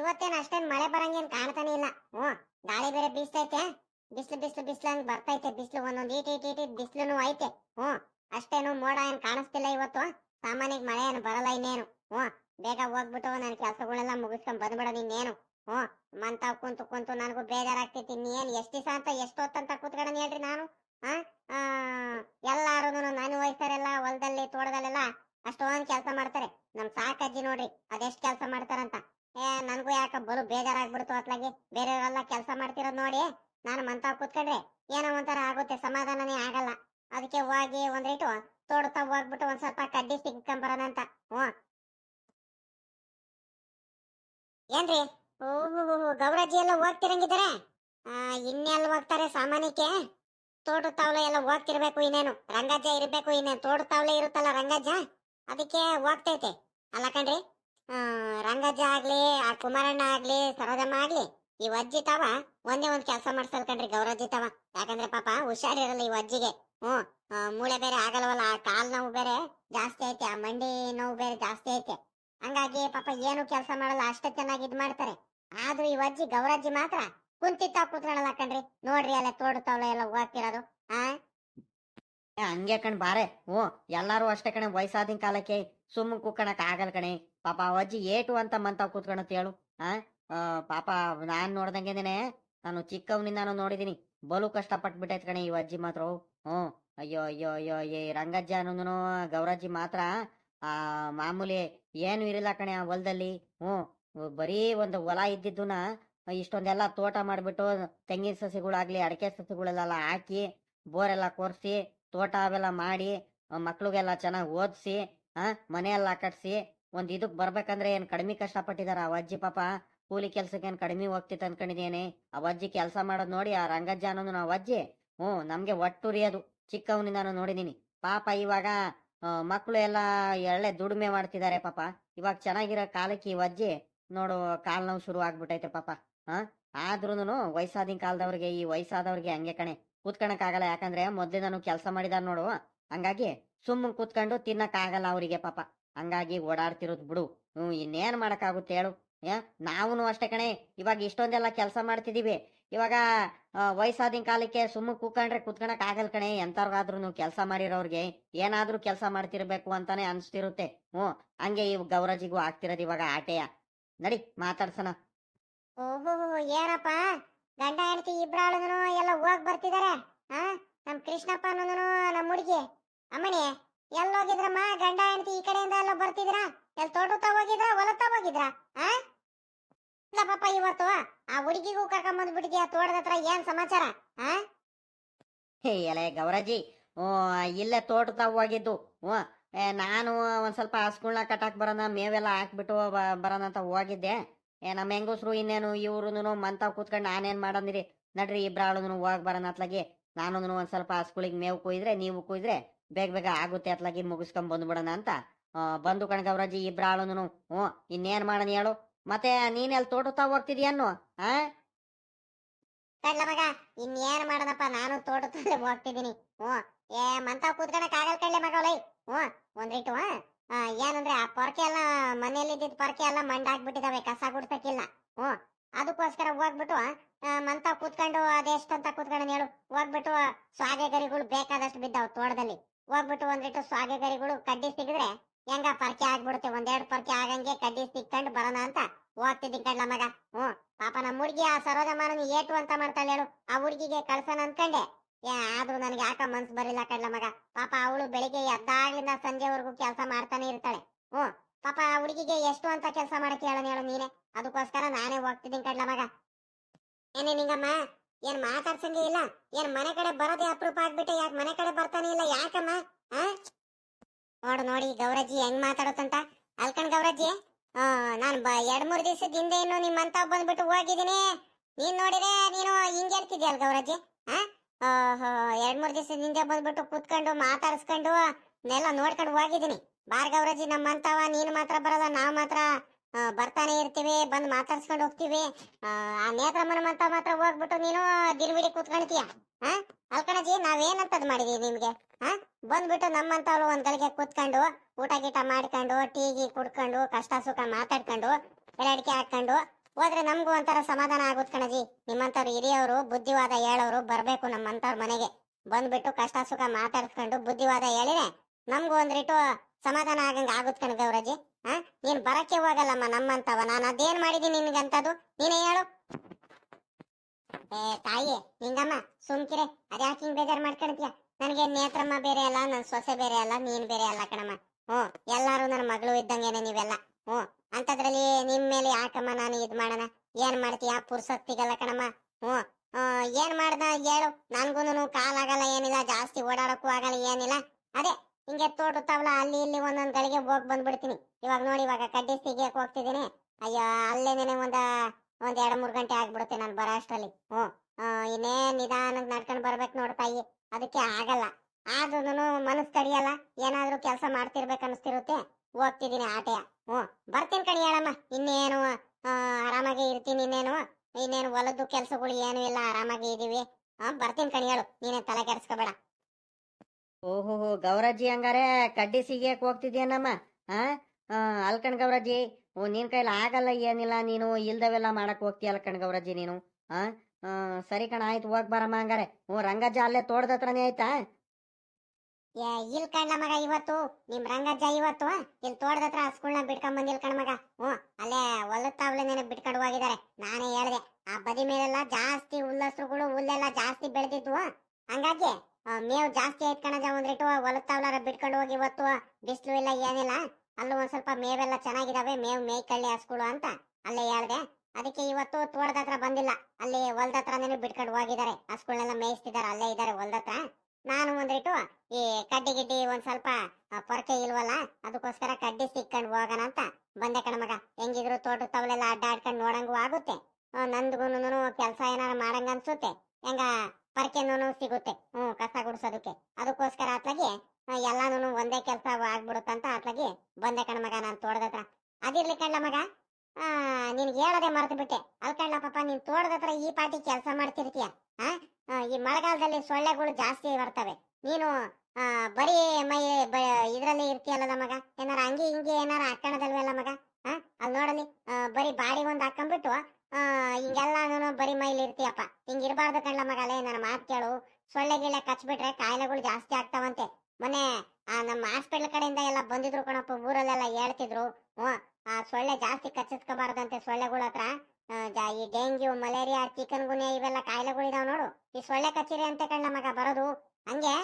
ಇವತ್ತೇನು ಅಷ್ಟೇನು ಮಳೆ ಬರಂಗೇನ್ ಕಾಣ್ತಾನೆ ಇಲ್ಲ. ಹ್ಞೂ ಗಾಳಿ ಬೇರೆ ಬೀಸ್ತೈತೆ ಬಿಸಿಲು ಬಿಸಿಲು ಬಿಸಿಲು ಹಂಗೆ ಬರ್ತೈತೆ ಬಿಸಿಲು ಒಂದೊಂದು ಈಟ್ ಈಟ್ ಈಟ್ ಬಿಸಿಲು ಐತೆ. ಹ್ಞೂ ಅಷ್ಟೇನು ಮೋಡ ಏನು ಕಾಣಿಸ್ತಿಲ್ಲ ಇವತ್ತು. ಸಾಮಾನ್ಯಕ್ಕೆ ಮಳೆ ಏನು ಬರಲ್ಲ ಇನ್ನೇನು. ಹ್ಞೂ ಬೇಗ ಹೋಗ್ಬಿಟ್ಟು ನನ್ನ ಕೆಲಸಗಳೆಲ್ಲ ಮುಗಿಸ್ಕೊಂಡು ಬಂದ್ಬಿಡೋದು ಇನ್ನೇನು. ಹ್ಞೂ ಮಂತ ಕುಂತು ಕುಂತು ನನಗೂ ಬೇಜಾರಾಗ್ತೈತಿ ಇನ್ನೇನು ಎಷ್ಟು ದಿವಸ ಅಂತ ಎಷ್ಟೊತ್ತಂತ ಕೂತ್ಕೊಳ್ಳೋಣ ಹೇಳ್ರಿ ನಾನು. ಆ ಎಲ್ಲಾರು ನಾನು ವಯಸ್ಸರೆಲ್ಲ, ಹೊಲದಲ್ಲಿ, ತೋಟದಲ್ಲೆಲ್ಲ ಅಷ್ಟೊಂದು ಕೆಲಸ ಮಾಡ್ತಾರೆ. ನಮ್ಮ ಸಾಕಜ್ಜಿ ನೋಡ್ರಿ, ಅದೆಷ್ಟು ಕೆಲಸ ಮಾಡ್ತಾರಂತ. ಏ, ನನಗೂ ಯಾಕ ಬಲು ಬೇಜಾರಾಗ್ಬಿಡ್ತು ಅತ್ಲಾಗಿ. ಬೇರೆಯವರೆಲ್ಲ ಕೆಲಸ ಮಾಡ್ತಿರೋದು ನೋಡಿ, ನಾನು ಮಂತ ಕೂತ್ಕೊಂಡ್ರೆ ಏನೋ ಒಂಥರ ಆಗುತ್ತೆ, ಸಮಾಧಾನನೇ ಆಗಲ್ಲ. ಅದಕ್ಕೆ ಹೋಗಿ ಒಂದ್ ರೇಟು ತೋಡ್ತಾ ಹೋಗ್ಬಿಟ್ಟು ಒಂದ್ ಸ್ವಲ್ಪ ಕಡ್ಡಿ ಸಿಕ್ಕೊಂಬರೋಣಂತ ಹ್ಞೂ. ಏನ್ರಿ? ಓಹೋ ಗೌರಜ್ಜಿ ಎಲ್ಲ ಹೋಗ್ತಿರಂಗಿದ್ದಾರೆ ಇನ್ನೆಲ್ಲ ಹೋಗ್ತಾರೆ ಸಾಮಾನ್ಯಕ್ಕೆ? ತೋಟ ತಾವಲೆ ಎಲ್ಲ ಹೋಗ್ತಿರ್ಬೇಕು ಇನ್ನೇನು. ರಂಗಜ್ಜ ಇರ್ಬೇಕು ಇನ್ನೇನು ತೋಟ ತಾವಲೆ ಇರುತ್ತಲ್ಲ ರಂಗಜ್ಜ? ಅದಕ್ಕೆ ಹೋಗ್ತೈತೆ. ಅಲ್ಲ ಕಣ್ರಿ ರಂಗಜ್ಜ ಆಗ್ಲಿ, ಆ ಕುಮಾರಣ್ಣ ಆಗ್ಲಿ, ಸರೋಜಮ್ಮ ಆಗ್ಲಿ, ಈ ಅಜ್ಜಿ ತಾವ ಒಂದೇ ಒಂದ್ ಕೆಲಸ ಮಾಡ್ಸಲ್ ಕಣ್ರಿ, ಗೌರಜ್ಜಿ ತಾವ. ಯಾಕಂದ್ರೆ ಪಾಪ ಹುಷಾರಿರಲ್ಲ ಈ ಅಜ್ಜಿಗೆ ಹ್ಮ್ ಮೂಳೆ ಬೇರೆ ಆಗಲ್ವಲ್ಲ, ಆ ಕಾಲ್ ನೋವು ಬೇರೆ ಜಾಸ್ತಿ ಐತೆ, ಆ ಮಂಡಿ ನೋವು ಬೇರೆ ಜಾಸ್ತಿ ಐತೆ. ಹಂಗಾಗಿ ಪಾಪ ಏನು ಕೆಲಸ ಮಾಡಲ್ಲ, ಅಷ್ಟೇ ಚೆನ್ನಾಗಿ ಇದ್ ಮಾಡ್ತಾರೆ. ಆದ್ರೂ ಈ ಅಜ್ಜಿ ಗೌರಜ್ಜಿ ಮಾತ್ರ ಕುಂತಿತ್ತ ಕೂತ್ಕೊಳ್ಳಲ್ಲ ಕಣ್ರಿ. ನೋಡ್ರಿ ಅಲ್ಲ ತೋಡು ತಾವಳೆ ಎಲ್ಲ ಹೋಗ್ತಿರೋದು, ಆ? ಹಂಗೆ ಕಣ್ ಬಾರೆ. ಹ್ಞೂ, ಎಲ್ಲಾರು ಅಷ್ಟೇ ಕಣೆ ವಯಸ್ಸಾದಿನ ಕಾಲಕ್ಕೆ ಸುಮ್ಮನೆ ಕೂಕಣಕ್ ಆಗಲ್ಲ ಕಣೆ. ಪಾಪ ಅಜ್ಜಿ ಏಟು ಅಂತ ಮಂತಾವ್ ಕೂತ್ಕೊಳತ್ ಹೇಳು. ಆ ಪಾಪ ನಾನ್ ನೋಡ್ದಂಗೆನೆ ನಾನು ಚಿಕ್ಕವನಿಂದಾನು ನೋಡಿದೀನಿ. ಬಲು ಕಷ್ಟ ಪಟ್ಬಿಟ್ಟೈತ್ ಕಣೆ ಈ ಅಜ್ಜಿ ಮಾತ್ರ. ಹ್ಞೂ, ಅಯ್ಯೋ ಅಯ್ಯೋ ಅಯ್ಯೋ, ಏ, ರಂಗಜ್ಜ ಅನ್ನೋನು ಗೌರಜ್ಜಿ ಮಾತ್ರ, ಆ, ಮಾಮೂಲಿ ಏನು ಇರಲ್ಲ ಕಣೆ ಆ ಹೊಲದಲ್ಲಿ. ಹ್ಞೂ, ಬರೀ ಒಂದು ಹೊಲ ಇದ್ದಿದ್ದನ್ನ ಇಷ್ಟೊಂದೆಲ್ಲ ತೋಟ ಮಾಡಿಬಿಟ್ಟು ತೆಂಗಿನ ಸಸಿಗಳಾಗ್ಲಿ, ಅಡಿಕೆ ಸಸಿಗಳೆಲ್ಲ ಹಾಕಿ, ಬೋರೆಲ್ಲ ಕೊರ್ಸಿ ತೋಟ ಅವೆಲ್ಲ ಮಾಡಿ ಆ, ಮಕ್ಳಿಗೆಲ್ಲ ಚೆನ್ನಾಗಿ ಓದಿಸಿ ಆ ಮನೆಯೆಲ್ಲ ಕಟ್ಸಿ ಒಂದ್ ಇದಕ್ ಬರ್ಬೇಕಂದ್ರೆ ಏನ್ ಕಡಿಮೆ ಕಷ್ಟಪಟ್ಟಿದಾರ? ಆ ಅಜ್ಜಿ ಪಾಪ ಕೂಲಿ ಕೆಲ್ಸಕ್ಕೆ ಏನ್ ಕಡಿಮೆ ಹೋಗ್ತಿತ್ತು ಅನ್ಕೊಂಡಿದೇನೆ. ಆ ಅಜ್ಜಿ ಕೆಲಸ ಮಾಡೋದ್ ನೋಡಿ ಆ ರಂಗಜ್ಜ ಅನ್ನೋದು ನಾವು ಅಜ್ಜಿ. ಹ್ಞೂ ನಮ್ಗೆ ಒಟ್ಟುರಿಯೋದು ಚಿಕ್ಕವನಿಂದಾನು ನೋಡಿದೀನಿ. ಪಾಪ ಇವಾಗ ಮಕ್ಕಳು ಎಲ್ಲ ಎಳ್ಳೆ ದುಡಿಮೆ ಮಾಡ್ತಿದ್ದಾರೆ ಪಾಪ. ಇವಾಗ ಚೆನ್ನಾಗಿರೋ ಕಾಲಕ್ಕೆ ಈ ಅಜ್ಜಿ ನೋಡು ಕಾಲ್ ನೋವು ಶುರು ಆಗ್ಬಿಟೈತೆ ಪಾಪ. ಹಾ ಆದ್ರೂನು ವಯಸ್ಸಾದಿನ ಕಾಲದವ್ರಿಗೆ ಈ ವಯಸ್ಸಾದವ್ರಿಗೆ ಹಂಗೆ ಕಣೆ. ಕೂತ್ಕೊಳಕ್ ಆಗಲ್ಲ ಯಾಕಂದ್ರೆ ಮೊದ್ಲೇ ನಾನು ಕೆಲಸ ಮಾಡಿದಾರ ನೋಡು. ಹಂಗಾಗಿ ಸುಮ್ಮನೆ ಕೂತ್ಕೊಂಡು ತಿನ್ನಕ್ ಆಗಲ್ಲ ಅವರಿಗೆ ಪಾಪ. ಹಂಗಾಗಿ ಓಡಾಡ್ತಿರೋದ್ ಬಿಡು. ಹ್ಮ್, ಇನ್ನೇನ್ ಮಾಡಕ್ಕಾಗುತ್ತೆ ಹೇಳು. ಏ ನಾವುನು ಅಷ್ಟೇ ಕಣೆ. ಇವಾಗ ಇಷ್ಟೊಂದೆಲ್ಲ ಕೆಲಸ ಮಾಡ್ತಿದೀವಿ. ಇವಾಗ ವಯಸ್ಸಾದಿನ ಕಾಲಕ್ಕೆ ಸುಮ್ಮ ಕೂತ್ಕೊಂಡ್ರೆ ಕೂತ್ಕೊಳಕ್ ಆಗಲ್ ಕಣೆ. ಎಂತಾರ್ಗಾದ್ರೂ ಕೆಲಸ ಮಾಡಿರೋರ್ಗೆ ಏನಾದ್ರೂ ಕೆಲಸ ಮಾಡ್ತಿರ್ಬೇಕು ಅಂತಾನೆ ಅನ್ಸ್ತಿರುತ್ತೆ. ಹ್ಮ್, ಹಂಗೆ ಇವ್ ಗೌರಜಿಗೂ ಆಗ್ತಿರೋದು ಇವಾಗ ಆಟೆಯ ನಡಿ, ಮಾತಾಡ್ಸೋಣ. ಓಹೋ ಏನಪ್ಪ ಗಂಡ ಹೆಂಡತಿ ಇಬ್ರಾಳುನು ಎಲ್ಲ ಹೋಗ್ ಬರ್ತಿದಾರೆ. ಹಾ ನಮ್ ಕೃಷ್ಣಪ್ಪ ಅನ್ನೋನು ನಮ್ಮ ಹುಡುಗಿ. ಅಮ್ಮನಿ ಎಲ್ಲ ಹೋಗಿದ್ರಮ್ಮ ಗಂಡ ಹೆಂಡತಿ ಈ ಕಡೆಯಿಂದ ಎಲ್ಲ ಬರ್ತಿದ್ರ? ಎಲ್ಲ ತೋಟತ ಹೋಗಿದ್ರ ಹೊಲತ ಹೋಗಿದ್ರ? ಇಲ್ಲ ಪಾಪ ಇವತ್ತು ಆ ಹುಡುಗಿಗೂ ಕರ್ಕೊಂಡ್ ಬಂದ್ಬಿಟ್ಟಿದ್ಯಾ ತೋಟದ ಹತ್ರ, ಏನ್ ಸಮಾಚಾರ? ಆ? ಹೇ ಎಲೆ ಗೌರಜ್ಜಿ ಓ ಇಲ್ಲೇ ತೋಟದಾಗ ಹೋಗಿದ್ದು. ಓ ನಾನು ಒಂದ್ ಸ್ವಲ್ಪ ಹಸ್ಗಳ್ನ ಕಟ್ಟಾಕ್ ಬರೋಣ, ಮೇವೆಲ್ಲ ಹಾಕ್ಬಿಟ್ಟು ಬರೋಣ ಅಂತ ಹೋಗಿದ್ದೆ. ಏ ನಮ್ಮ ಹೆಂಗಸ್ರು ಇನ್ನೇನು ಇವ್ರುನು ಮಂತ ಕೂತ್ಕೊಂಡು ನಾನೇನ್ ಮಾಡಂದಿರಿ? ನಡ್ರಿ ಇಬ್ರಾಳುನು ಹೋಗ್ ಬರೋಣ ಅತ್ಲಾಗಿ. ನಾನು ಒಂದ್ ಸ್ವಲ್ಪ ಹಸ್ಗಳಿಗೆ ಮೇವು ಕುಯ್ದ್ರೆ ನೀವು ಕುಯ್ದ್ರೆ ಬೇಗ ಬೇಗ ಆಗುತ್ತೆ ಅತ್ಲಾಗಿ ಮುಗಿಸ್ಕೊಂಡ್ ಬಂದ್ಬಿಡೋಣ ಅಂತ. ಬಂದು ಕಣ್ ಗೌರಜ್ಜಿ ಇಬ್ರಾಳುನು ಹ್ಞೂ ಇನ್ನೇನ್ ಮಾಡೋಣ ಹೇಳು? ಮತ್ತೆ ನೀನೆಲ್ಲಿ ತೋಟದಾಗ ಹೋಗ್ತಿದ್ಯಾನು ಆ? ಕಡ್ಲ ಮಗ ಇನ್ನೇನ್ ಮಾಡೋದಪ್ಪ ನಾನು ತೋಟದಲ್ಲೇ ಹೋಗ್ತಿದ್ದೀನಿ. ಹ್ಞೂ ಏ ಮಂತ ಕೂತ್ಕೊಳಕ್ ಆಗಲ್ ಕಡ್ಲೆ ಮಗ ಲೈ. ಹ್ಞೂ ಒಂದಿಟ್ಟು ಆ, ಏನಂದ್ರೆ ಆ ಪೊರಕೆ ಎಲ್ಲ ಮನೆಯಲ್ಲಿ ಇದ್ದಿದ್ ಪೊರಕೆ ಎಲ್ಲ ಮಂಡ ಹಾಕ್ಬಿಟ್ಟಿದಾವೆ ಕಸ ಗುಡ್ಸಕ್ಕಿಲ್ಲ. ಹ್ಮ್ ಅದಕ್ಕೋಸ್ಕರ ಹೋಗ್ಬಿಟ್ಟು ಮಂತ ಕೂತ್ಕೊಂಡು ಅದೆಷ್ಟಂತ ಕೂತ್ಕೊಂಡು ಹೇಳು. ಹೋಗ್ಬಿಟ್ಟು, ಸ್ವಾಗೆ ಗರಿಗಳು ಬೇಕಾದಷ್ಟು ಬಿದ್ದಾವ್ ತೋಟದಲ್ಲಿ. ಹೋಗ್ಬಿಟ್ಟು ಒಂದಿಟ್ಟು ಸ್ವಾಗೆ ಗರಿಗಳು ಕಡ್ಡಿ ಸಿಗಿದ್ರೆ, ಹೆಂಗ ಪರ್ಕೆ ಆಗ್ಬಿಡುತ್ತೆ, ಒಂದೆರಡು ಪರ್ಕೆ ಆಗಂಗೆ ಕಡ್ಡಿ ಸಿಕ್ಕಂಡು ಬರೋಣ ಅಂತ ಹೋಗ್ತಿದ್ದೀನಿ ಕಡ್ಲ ಮಗ. ಹ್ಮ್ ಪಾಪ ನಮ್ಮ ಹುಡುಗಿ ಆ ಸರೋಜಮ್ಮನ ಏಟು ಅಂತ ಮಾಡ್ತಾಳೆ ಹೇಳು. ಆ ಹುಡುಗಿಗೆ ಕಳ್ಸೋಣ ಅನ್ಕಂಡೆ. ಆದ್ರೂ ನನಗೆ ಯಾಕ ಮನ್ಸ್ ಬರಲಿಲ್ಲ ಕಡ್ಲ ಮಗ? ಪಾಪ ಅವಳು ಬೆಳಿಗ್ಗೆ ಎದ್ದಾಗ್ಲಿಂದ ಸಂಜೆವರೆಗೂ ಕೆಲಸ ಮಾಡ್ತಾನೆ ಇರ್ತಾಳೆ. ಹ್ಞೂ. ಪಾಪ ಆ ಹುಡುಗಿಗೆ ಎಷ್ಟು ಅಂತ ಕೆಲಸ ಮಾಡಕ್ಕೆ ಹೇಳೋಣ ಹೇಳು ನೀನೆ. ಅದಕ್ಕೋಸ್ಕರ ನಾನೇ ಹೋಗ್ತಿದ್ದೀನಿ ಕಡ್ಲ ಮಗ. ಏನೇ ನಿಂಗಮ್ಮ ಏನ್ ಮಾತಾಡ್ಸಂಗೆ ಇಲ್ಲ? ಏನ್ ಮನೆ ಕಡೆ ಬರೋದೇ ಅಪರೂಪ ಆಗ್ಬಿಟ್ಟೆ. ಯಾಕೆ ಮನೆ ಕಡೆ ಬರ್ತಾನೆ ಇಲ್ಲ? ಯಾಕಮ್ಮ? ಆ? ನೋಡು ನೋಡಿ, ಗೌರಜ್ಜಿ ಹೆಂಗ್ ಮಾತಾಡೋತಂತ ಅಲ್ಕಣ್ ಗೌರಜ್ಜಿ ನಾನ್ ಬ, ಎರಡ್ ಮೂರ್ ದಿವಸದ ಹಿಂದೆ ಇನ್ನು ನಿಮ್ಮಂತ ಬಂದ್ಬಿಟ್ಟು ಹೋಗಿದ್ದೀನಿ. ನೀನ್ ನೋಡಿದ್ರೆ ನೀನು ಹಿಂಗೆ ಹೇಳ್ತಿದ್ಯಲ್ ಗೌರಜ್ಜಿ ಓಹೋ ಎರಡ್ ಮೂರ್ ದಿವಸ ಹಿಂದೆ ಬಂದ್ಬಿಟ್ಟು ಕೂತ್ಕೊಂಡು ಮಾತಾಡ್ಸ್ಕೊಂಡು ನೆಲ್ಲ ನೋಡ್ಕೊಂಡು ಹೋಗಿದ್ದೀನಿ. ಭಾರ್ಗವರಾಜಿ ನಮ್ಮಂತವ ನೀನ್ ಮಾತ್ರ ಬರಲ್ಲ ನಾವ್ ಮಾತ್ರ ಬರ್ತಾನೆ ಇರ್ತೀವಿ ಬಂದು ಮಾತಾಡ್ಸ್ಕೊಂಡು ಹೋಗ್ತೀವಿ. ಆ, ನೇತ್ರಮ್ಮನ ಮಂತ ಮಾತ್ರ ಹೋಗ್ಬಿಟ್ಟು ನೀನು ದಿನವಿಡಿ ಕೂತ್ಕೊಂತೀಯ ಆ? ಅಲ್ಕಣಜಿ ನಾವೇನಂತದ್ ಮಾಡಿದೀವಿ ನಿಮ್ಗೆ? ಹಾ ಬಂದ್ಬಿಟ್ಟು ನಮ್ಮಂತವ್ಳು ಒಂದ್ ಗಳಿಗೆ ಕೂತ್ಕೊಂಡು ಊಟ ಗೀಟ ಮಾಡ್ಕೊಂಡು ಟೀ ಗೀ ಕುಡ್ಕೊಂಡು ಕಷ್ಟ ಸುಖ ಮಾತಾಡ್ಕೊಂಡು ಎರಡಿಕೆ ಹಾಕೊಂಡು ಹೋದ್ರೆ ನಮಗೂ ಒಂಥರ ಸಮಾಧಾನ ಆಗುತ್ತೆ ಕಣಜಿ. ನಿಮ್ಮಂಥವ್ರು ಹಿರಿಯವರು, ಬುದ್ಧಿವಾದ ಹೇಳೋರು ಬರ್ಬೇಕು ನಮ್ಮಂಥವ್ರ ಮನೆಗೆ. ಬಂದ್ಬಿಟ್ಟು ಕಷ್ಟ ಸುಖ ಮಾತಾಡ್ಕೊಂಡು ಬುದ್ಧಿವಾದ ಹೇಳಿದ್ರೆ ನಮಗೂ ಒಂದ್ರಿಟ್ಟು ಸಮಾಧಾನ ಆಗಂಗ ಆಗುತ್ತೆ ಕಣ ಗೌರಜಿ. ಹಾ ನೀನ್ ಬರಕ್ಕೆ ಹೋಗಲ್ಲಮ್ಮ ನಮ್ಮಂತವ ನಾನು ಅದೇನ್ ಮಾಡಿದೀನಿ ನಿನ್ಗಂತದು ನೀನೇ ಹೇಳು. ಏ ತಾಯಿ ನಿಂಗಮ್ಮ ಸುಮ್ಕಿರೆ. ಅದ್ಯಾಕೆ ಹಿಂಗ್ ಬೇಜಾರ್ ಮಾಡ್ಕೊಳ್ತೀಯ? ನನಗೆ ನೇತ್ರಮ್ಮ ಬೇರೆ ಅಲ್ಲ, ನನ್ ಸೊಸೆ ಬೇರೆ ಅಲ್ಲ, ನೀನ್ ಬೇರೆ ಅಲ್ಲ ಕಣಮ್ಮ. ಹ್ಮ್ ಎಲ್ಲಾರು ನನ್ನ ಮಗಳು ಇದ್ದಂಗೆನೆ ನೀವೆಲ್ಲ. ಹ್ಮ್ ಅಂತದ್ರಲ್ಲಿ ನಿಮ್ಮ ಮೇಲೆ ಯಾಕಮ್ಮ ನಾನು ಇದ್ ಮಾಡೋಣ? ಏನ್ ಮಾಡ್ತೀಯ? ಪುರ್ಸತ್ತಿಗಲ್ಲ ಕಣಮ್ಮ. ಹ್ಞೂ ಏನು ಮಾಡ್ದ ಹೇಳು. ನನ್ಗೂನು ಕಾಲಾಗಲ್ಲ ಏನಿಲ್ಲ, ಜಾಸ್ತಿ ಓಡಾಡಕ್ಕೂ ಆಗಲ್ಲ, ಏನಿಲ್ಲ. ಅದೇ, ಹಿಂಗೆ ತೋಟುತ್ತಾವಲ್ಲ ಅಲ್ಲಿ ಇಲ್ಲಿ ಒಂದೊಂದ್ ಗಳಿಗೆ ಹೋಗ್ ಬಂದ್ಬಿಡ್ತೀನಿ. ಇವಾಗ ನೋಡಿ, ಇವಾಗ ಕಡ್ಡಿ ಸಿಗಿಯಕ್ ಹೋಗ್ತಿದ್ದೀನಿ. ಅಯ್ಯೋ, ಅಲ್ಲೇನೇನೆ ಒಂದ, ಒಂದ್ ಎರಡ್ ಮೂರ್ ಗಂಟೆ ಆಗ್ಬಿಡುತ್ತೆ ನಾನು ಬರೋ ಅಷ್ಟರಲ್ಲಿ. ಹ್ಞೂ ಇನ್ನೇ ನಿಧಾನಕ್ ನಡ್ಕೊಂಡ್ ಬರ್ಬೇಕು ನೋಡ್ತಾಯಿ ಅದಕ್ಕೆ ಆಗಲ್ಲ. ಆದ್ರೂನು ಮನಸ್ ತಡಿಯಲ್ಲ. ಏನಾದ್ರೂ ಕೆಲಸ ಮಾಡ್ತಿರ್ಬೇಕು ಅನಿಸ್ತಿರುತ್ತೆ ಹೋಗ್ತಿದ್ದೀನಿ ಆಟೆಯ. ಹ್ಞೂ, ಬರ್ತೀನಿ ಕಣಿ ಹೇಳಮ್ಮ. ಇನ್ನೇನು ಆರಾಮಾಗಿ ಇರ್ತೀನಿ ಇನ್ನೇನು. ಇನ್ನೇನು ಹೊಲದ್ದು ಕೆಲಸಗಳು ಏನು ಇಲ್ಲ, ಆರಾಮಾಗಿ ಇದೀವಿ. ಹಾಂ, ಬರ್ತೀನಿ ಕಣಿ ಹೇಳು. ನೀನೇ ತಲೆ ಕೆಡಿಸ್ಕೋಬೇಡ. ಓಹೋ ಗೌರಜ್ಜಿ ಹಂಗಾರೆ ಕಡ್ಡಿ ಸಿಗಿಯಕ್ಕೆ ಹೋಗ್ತಿದ್ಯೇನಮ್ಮ? ಹಾಂ? ಅಲ್ಕಣ್ ಗೌರಜ್ಜಿ, ಓ, ನಿನ್ ಕೈಲಿ ಆಗಲ್ಲ, ಏನಿಲ್ಲ, ನೀನು ಇಲ್ದವೆಲ್ಲ ಮಾಡಕ್ಕೆ ಹೋಗ್ತೀಯ ಅಲ್ಕಣ್ ಗೌರಜ್ಜಿ ನೀನು. ಹಾಂ? ಸರಿ ಕಣ, ಆಯ್ತು, ಹೋಗ್ ಬರಮ್ಮ ಹಂಗಾರೆ. ಓ ರಂಗಜ್ಜ ಅಲ್ಲೇ ತೋಟದ ಹತ್ರನೇ ಆಯ್ತಾ? ಇಲ್ ಕಣ್ಣ ಮಗ ಇವತ್ತು, ನಿಮ್ ರಂಗಜ್ಜ ಇವತ್ತು ಇಲ್ಲಿ ತೋಟದ ಹತ್ರ ಹಸ್ಗಳ್ನ ಬಿಟ್ಕೊಂಡ್ ಬಂದಿಲ್ ಕಣ್ಣ ಮಗ. ಹ್ಞೂ, ಅಲ್ಲೇ ಹೊಲದ ನೆನಪು ಬಿಟ್ಕೊಂಡು ಹೋಗಿದ್ದಾರೆ ನಾನೇ ಹೇಳ್ದೆ, ಆ ಬದಿ ಮೇಲೆಲ್ಲ ಜಾಸ್ತಿ ಹುಲ್ಲಸ್ರುಗಳು, ಹುಲ್ಲೆಲ್ಲ ಜಾಸ್ತಿ ಬೆಳೆದಿದ್ವು. ಹಂಗಾಗಿ ಮೇವು ಜಾಸ್ತಿ ಆಯ್ತು ಕಣಜ ಒಂದ್ರಿಟ್ಟು ಹೊಲದ ತಾವಲಾರ ಬಿಟ್ಕೊಂಡು ಹೋಗಿ ಇವತ್ತು ಬಿಸಿಲು ಇಲ್ಲ, ಏನಿಲ್ಲ. ಅಲ್ಲೂ ಒಂದ್ ಸ್ವಲ್ಪ ಮೇವೆಲ್ಲ ಚೆನ್ನಾಗಿದಾವೆ, ಮೇವು ಮೇಯ್ಕಳ್ಳಿ ಹಸ್ಗಳು ಅಂತ ಅಲ್ಲೇ ಹೇಳ್ದೆ. ಅದಕ್ಕೆ ಇವತ್ತು ತೋಟದ ಹತ್ರ ಬಂದಿಲ್ಲ. ಅಲ್ಲಿ ಹೊಲದ ಹತ್ರನೇ ಬಿಟ್ಕೊಂಡು ಹೋಗಿದ್ದಾರೆ ಹಸ್ಗಳನ್ನೆಲ್ಲ ಮೇಯಿಸ್ತಿದ್ದಾರೆ ಅಲ್ಲೇ ಇದ್ದಾರೆ ಹೊಲದ ಹತ್ರ. ನಾನು ಒಂದಿಟ್ಟು ಈ ಕಡ್ಡಿ ಗಿಡ್ಡಿ ಒಂದ್ ಸ್ವಲ್ಪ ಪೊರಕೆ ಇಲ್ವಲ್ಲ, ಅದಕ್ಕೋಸ್ಕರ ಕಡ್ಡಿ ಸಿಕ್ಕೊಂಡು ಹೋಗೋಣ ಅಂತ ಬಂದೆ ಕಣ ಮಗ. ಹೆಂಗಿದ್ರು ತೋಟ ತವಲೆಲ್ಲ ಅಡ್ಡಾಡ್ಕೊಂಡು ನೋಡಂಗೂ ಆಗುತ್ತೆ. ನಂದ್ಗೂನು ಕೆಲಸ ಏನಾರ ಮಾಡಂಗ ಅನ್ಸುತ್ತೆ. ಹೆಂಗ ಪರಕೆನೂ ಸಿಗುತ್ತೆ. ಹ್ಮ್, ಕಸ ಗುಡ್ಸೋದಕ್ಕೆ. ಅದಕ್ಕೋಸ್ಕರ ಅತ್ಲಾಗಿ ಎಲ್ಲಾನು ಒಂದೇ ಕೆಲಸ ಆಗ್ಬಿಡುತ್ತಂತ ಅತ್ಲಾಗಿ ಬಂದೆ ಕಣ ಮಗ ನಾನು ತೋಟದ ಹತ್ರ. ಅದಿರ್ಲಿ ಕಣ್ಣ ಮಗ. ನಿನ್ಗೆ ಹೇಳದೆ ಮರೆತು ಬಿಟ್ಟೆ ಅಲ್ಕಣ್ಣ ಪಾಪ, ನೀನ್ ತೋಟದ ಹತ್ರ ಈ ಪಾಟಿ ಕೆಲಸ ಮಾಡ್ತಿರ್ತೀಯ? ಈ ಮಳೆಗಾಲದಲ್ಲಿ ಸೊಳ್ಳೆಗಳು ಜಾಸ್ತಿ ಬರ್ತವೆ. ನೀನು ಬರೀ ಮೈ ಇದರಲ್ಲಿ ಇರ್ತೀಯಲ್ಲ ಮಗ? ಏನಾರ ಹಂಗೆ ಹಿಂಗೆ ಏನಾರ ಅಲ್ಲ ಮಗ? ಅಲ್ಲಿ ನೋಡಲಿ ಬರೀ ಬಾಡಿ ಒಂದು ಹಾಕೊಂಡ್ಬಿಟ್ಟು ಹಿಂಗೆಲ್ಲಾನು ಹಿಂಗೆಲ್ಲ ಬರೀ ಮೈಲಿ ಇರ್ತೀಯಪ್ಪ. ಕಣ್ಣ ಮಗ, ಅಲ್ಲೇ ನನ್ನ ಮಾತು ಕೇಳು. ಸೊಳ್ಳೆ ಗಿಳ್ಳೆ ಕಚ್ಬಿಟ್ರೆ ಕಾಯಿಲೆಗಳು ಜಾಸ್ತಿ ಆಗ್ತಾವಂತೆ. ಮೊನ್ನೆ ಆ, ನಮ್ಮ ಹಾಸ್ಪಿಟಲ್ ಕಡೆಯಿಂದ ಎಲ್ಲ ಬಂದಿದ್ರು ಕಣಪ್ಪ, ಊರಲ್ಲೆಲ್ಲ ಹೇಳ್ತಿದ್ರು. ಆ, ಸೊಳ್ಳೆ ಜಾಸ್ತಿ ಕಚ್ಚಿಸ್ಕೋಬಾರ್ದಂತೆ ಸೊಳ್ಳೆಗಳ ಹತ್ರ. ಈ ಡೆಂಗ್ಯೂ, ಮಲೇರಿಯಾ, ಚಿಕನ್ ಗುನ್ಯಾ ಇವೆಲ್ಲ ಕಾಯಿಲೆಗಳು ಇದಾವ್ ನೋಡು. ಈ ಸೊಳ್ಳೆ ಕಚ್ಚಿರಿ ಅಂತ ಕಣ್ಣ ಮಗ, ಬರೋದು. ಹಂಗೆ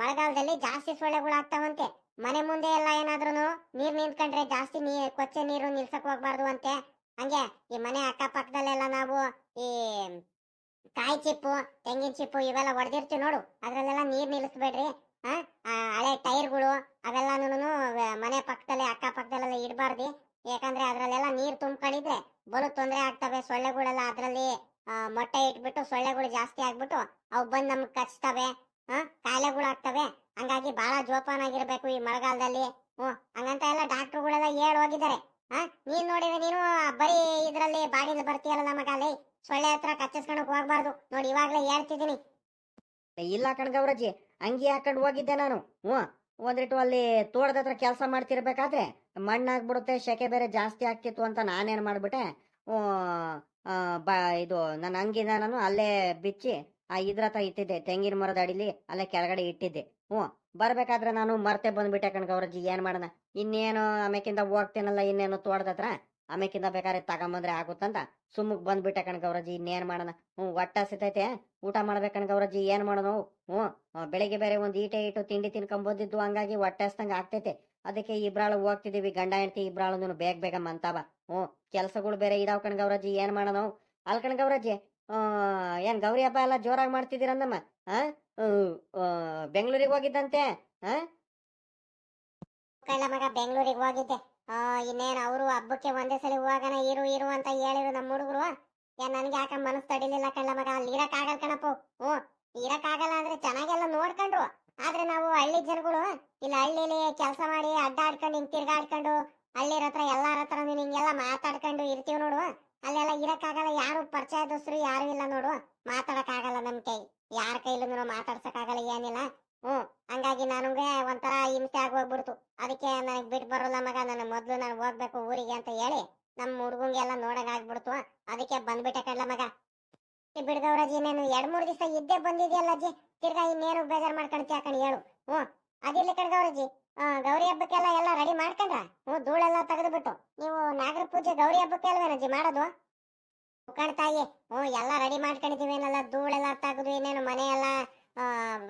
ಮಳೆಗಾಲದಲ್ಲಿ ಜಾಸ್ತಿ ಸೊಳ್ಳೆಗಳು ಆಗ್ತಾವಂತೆ. ಮನೆ ಮುಂದೆ ಎಲ್ಲ ಏನಾದ್ರೂ ನೀರ್ ನಿಂತ್ಕೊಂಡ್ರೆ ಜಾಸ್ತಿ ನೀ, ಕೊಚ್ಚೆ ನೀರು ನಿಲ್ಸಕ್ ಹೋಗ್ಬಾರ್ದು ಅಂತೆ. ಹಂಗೆ, ಈ ಮನೆ ಅಕ್ಕಪಕ್ಕದಲ್ಲೆಲ್ಲ ನಾವು ಈ ಕಾಯಿ ಚಿಪ್ಪು, ತೆಂಗಿನ ಚಿಪ್ಪು ಇವೆಲ್ಲ ಹೊಡೆದಿರ್ತೀವಿ ನೋಡು. ಅದ್ರಲ್ಲೆಲ್ಲ ನೀರ್ ನಿಲ್ಲಿಸ್ಬೇಡ್ರಿ ಹಳೆ ಟೈರ್ಗಳು ಅವೆಲ್ಲಾನು ಮನೆ ಪಕ್ಕದಲ್ಲಿ ಅಕ್ಕಪಕ್ಕದಲ್ಲೆಲ್ಲ ಇಡಬಾರ್ದು. ಯಾಕಂದ್ರೆ ಅದ್ರಲ್ಲೆಲ್ಲ ನೀರು ತುಂಬ್ಕೊಂಡಿದ್ರೆ ಬಲು ತೊಂದರೆ ಆಗ್ತವೆ. ಸೊಳ್ಳೆಗಳೆಲ್ಲ ಅದರಲ್ಲಿ ಮೊಟ್ಟೆ ಇಟ್ಬಿಟ್ಟು ಸೊಳ್ಳೆಗಳು ಜಾಸ್ತಿ ಆಗ್ಬಿಟ್ಟು ಅವು ಬಂದು ನಮ್ಗೆ ಕಚ್ತವೆ. ಆ, ಕಾಯಿಲೆಗಳು ಆಗ್ತವೆ. ಹಂಗಾಗಿ ಬಹಳ ಜೋಪಾನಾಗಿರ್ಬೇಕು ಈ ಮಳೆಗಾಲದಲ್ಲಿ. ಹ್ಮ್ ಹಂಗಂತ ಎಲ್ಲ ಡಾಕ್ಟರ್ಗಳೆಲ್ಲ ಹೇಳಿ ಹೋಗಿದ್ದಾರೆ. ಹಾ ನೀನ್ ನೋಡಿದ್ರೆ ನೀನು ಬರೀ ಇದ್ರಲ್ಲಿ ಬಾಡಿಲ್ ಬರ್ತೀಯಲ್ಲ ನಮ್ಮ ಅಲ್ಲಿ ಸೊಳ್ಳೆ ಹತ್ರ ಕಚ್ಚಿಸ್ಕೊಳಕ್ ಹೋಗ್ಬಾರ್ದು. ನೋಡಿ, ಇವಾಗ್ಲೇ ಹೇಳ್ತಿದ್ದೀನಿ. ಇಲ್ಲ ಕಣ್ ಗೌರಜ್ಜಿ. ಅಂಗಿ ಹಾಕೊಂಡು ಹೋಗಿದ್ದೆ ನಾನು. ಹ್ಞೂ. ಒಂದಿಟ್ಟು ಅಲ್ಲಿ ತೋಟದ ಹತ್ರ ಕೆಲಸ ಮಾಡ್ತಿರ್ಬೇಕಾದ್ರೆ ಮಣ್ಣಾಗ್ಬಿಡುತ್ತೆ ಶೆಕೆ ಬೇರೆ ಜಾಸ್ತಿ ಆಗ್ತಿತ್ತು ಅಂತ ನಾನೇನು ಮಾಡ್ಬಿಟ್ಟೆ. ಬ, ಇದು ನನ್ನ ಅಂಗಿನ ನಾನು ಅಲ್ಲೇ ಬಿಚ್ಚಿ ಆ ಇದ್ರ ಹತ್ರ ಇಟ್ಟಿದ್ದೆ, ತೆಂಗಿನ ಮರದ ಅಡಿಲಿ ಅಲ್ಲೇ ಕೆಳಗಡೆ ಇಟ್ಟಿದ್ದೆ. ಹ್ಞೂ. ಬರಬೇಕಾದ್ರೆ ನಾನು ಮರ್ತೆ ಬಂದ್ಬಿಟ್ಟೆ ಕಣ್ ಏನು ಏನ್ ಮಾಡೋಣ? ಇನ್ನೇನು ಆಮೇಕಿಂದ ಹೋಗ್ತೇನಲ್ಲ ಇನ್ನೇನು ತೋಟದ ಹತ್ರ? ಆಮೇಕಿಂದ ಬೇಕಾದ್ರೆ ತಗೊಂಬಂದ್ರೆ ಆಗುತ್ತಂತ? ಸುಮ್ಮಕ್ ಬಂದ್ಬಿಟ್ಟೆ ಕಣ್ ಗೌರಜಿ ಇನ್ನೇನ್ ಮಾಡೋಣ? ಹ್ಞೂ, ಒಟ್ಟ ಸಿತೈತೆ. ಊಟ ಮಾಡ್ಬೇಕಣ್ ಗೌರಜಿ ಏನ್ ಮಾಡೋಣ ಹ್ಞೂ ಬೆಳಿಗ್ಗೆ ಬೇರೆ ಒಂದು ಈಟೆ ಇಟ್ಟು ತಿಂಡಿ ತಿನ್ಕೊಂಬೋದಿದ್ದು ಹಂಗಾಗಿ ಹೊಟ್ಟೆ ಹಸ್ದಂಗ ಆಗ್ತೈತೆ. ಅದಕ್ಕೆ ಇಬ್ರಾಳು ಹೋಗ್ತಿದೀವಿ, ಗಂಡ ಹೆಂಡತಿ ಇಬ್ರಾಳು ಬೇಗ ಬೇಗ ಮಂತಾವ ಹ್ಞೂ, ಕೆಲಸಗಳು ಬೇರೆ ಇದಾವ್ ಕಣ್ ಗೌರಜಿ ಏನ್ ಮಾಡೋಣ ಅಲ್ ಕಣ್ ಗೌರಜಿ ಏನ್ ಗೌರಿ ಹಬ್ಬ ಎಲ್ಲ ಜೋರಾಗಿ ಮಾಡ್ತಿದ್ದೀರಂದಮ್ಮ ಆ ಬೆಂಗಳೂರಿಗೆ ಹೋಗಿದ್ದಂತೆ, ಆ? ಮಗ, ಬೆಂಗಳೂರಿಗೆ ಹೋಗಿದ್ದೆ. ಇನ್ನೇನು ಅವರು ಹಬ್ಬಕ್ಕೆ ಒಂದೇ ಸಲ ಹೋಗೋಣ ಇರು ಇರು ಅಂತ ಹೇಳಿರು ನಮ್ಮ ಹುಡುಗರು. ಏನ್ ನನ್ಗೆ ಯಾಕ ಮನಸ್ಸು ತಡಿಲಿಲ್ಲ ಕಣ್ಣ ಮಗ? ಅಲ್ಲಿ ಇರಕ್ ಆಗಲ್ಲ ಕಣಪ್ಪು. ಹ್ಞೂ ಇರಕ್ಕಾಗಲ್ಲ ಅಂದ್ರೆ ಚೆನ್ನಾಗೆಲ್ಲ ನೋಡ್ಕೊಂಡ್ರು. ಆದ್ರೆ ನಾವು ಹಳ್ಳಿ ಜನಗಳು, ಇಲ್ಲಿ ಹಳ್ಳಿಲಿ ಕೆಲಸ ಮಾಡಿ ಅಡ್ಡಾಡ್ಕೊಂಡು ಹಿಂಗ್ ತಿರ್ಗಾಡ್ಕೊಂಡು ಹಳ್ಳಿರ ಹತ್ರ ಎಲ್ಲಾರ ಹತ್ರ ಹಿಂಗೆಲ್ಲ ಮಾತಾಡ್ಕೊಂಡು ಇರ್ತೀವಿ ನೋಡು. ಅಲ್ಲೆಲ್ಲ ಇರಕ್ಕಾಗಲ್ಲ ಯಾರು ಪರಿಚಯದಸ್ರು ಯಾರು ಇಲ್ಲ ನೋಡು. ಮಾತಾಡಕ್ಕಾಗಲ್ಲ ನಮ್ ಕೈ. ಯಾರ ಕೈಲೂ ಮಾತಾಡ್ಸಕ್ಕಾಗಲ್ಲ ಏನಿಲ್ಲ. ಹ್ಮ್ ಹಂಗಾಗಿ ನನಗೆ ಒಂಥರ ಹಿಂಸೆ ಆಗೋಗ್ಬಿಡ್ತು. ಅದಕ್ಕೆ ನನಗೆ ಬಿಟ್ಟು ಬರೋಲ್ಲ ಮಗ ನಾನು ಮೊದಲು ನಾನು ಹೋಗ್ಬೇಕು ಊರಿಗೆ ಅಂತ ಹೇಳಿ ನಮ್ಮ ಹುಡುಗಂಗೆಲ್ಲ ನೋಡಂಗ್ ಆಗ್ಬಿಡ್ತು. ಅದಕ್ಕೆ ಬಂದ್ಬಿಟ್ಟೆ ಕಡ್ಲ ಮಗ. ಈ ಬಿಡ್ಗವ್ರಜ್ಜಿ ನೀನು ಎರಡು ಮೂರು ದಿವಸ ಇದ್ದೇ ಬಂದಿದೆಯಲ್ಲ ಅಜ್ಜಿ? ತಿರ್ಗಾ ಇನ್ನೇನು ಬೇಜಾರ್ ಮಾಡ್ಕೊಂತೀಯ ಕಣ್ ಹೇಳು. ಹ್ಞೂ ಅದಿರ್ಲಿ ಕಡ್ಗವ್ರಜ್ಜಿ ಆ, ಗೌರಿ ಹಬ್ಬಕ್ಕೆಲ್ಲ ಎಲ್ಲ ರೆಡಿ ಮಾಡ್ಕೊಂಡ್ರ? ಹ್ಞೂ ಧೂಳೆಲ್ಲ ತೆಗೆದುಬಿಟ್ಟು. ನೀವು ನಾಗರ ಪೂಜೆ ಗೌರಿ ಹಬ್ಬಕ್ಕೆ ಅಲ್ವೇನಜ್ಜಿ ಮಾಡೋದು? ಕಾಣ್ತಾಯಿ ಹ್ಞೂ ಎಲ್ಲ ರೆಡಿ ಮಾಡ್ಕೊಂಡಿದೀವಿ ಏನಲ್ಲ ಧೂಳೆಲ್ಲ ತೆಗೆದು ಇನ್ನೇನು ಮನೆಯೆಲ್ಲ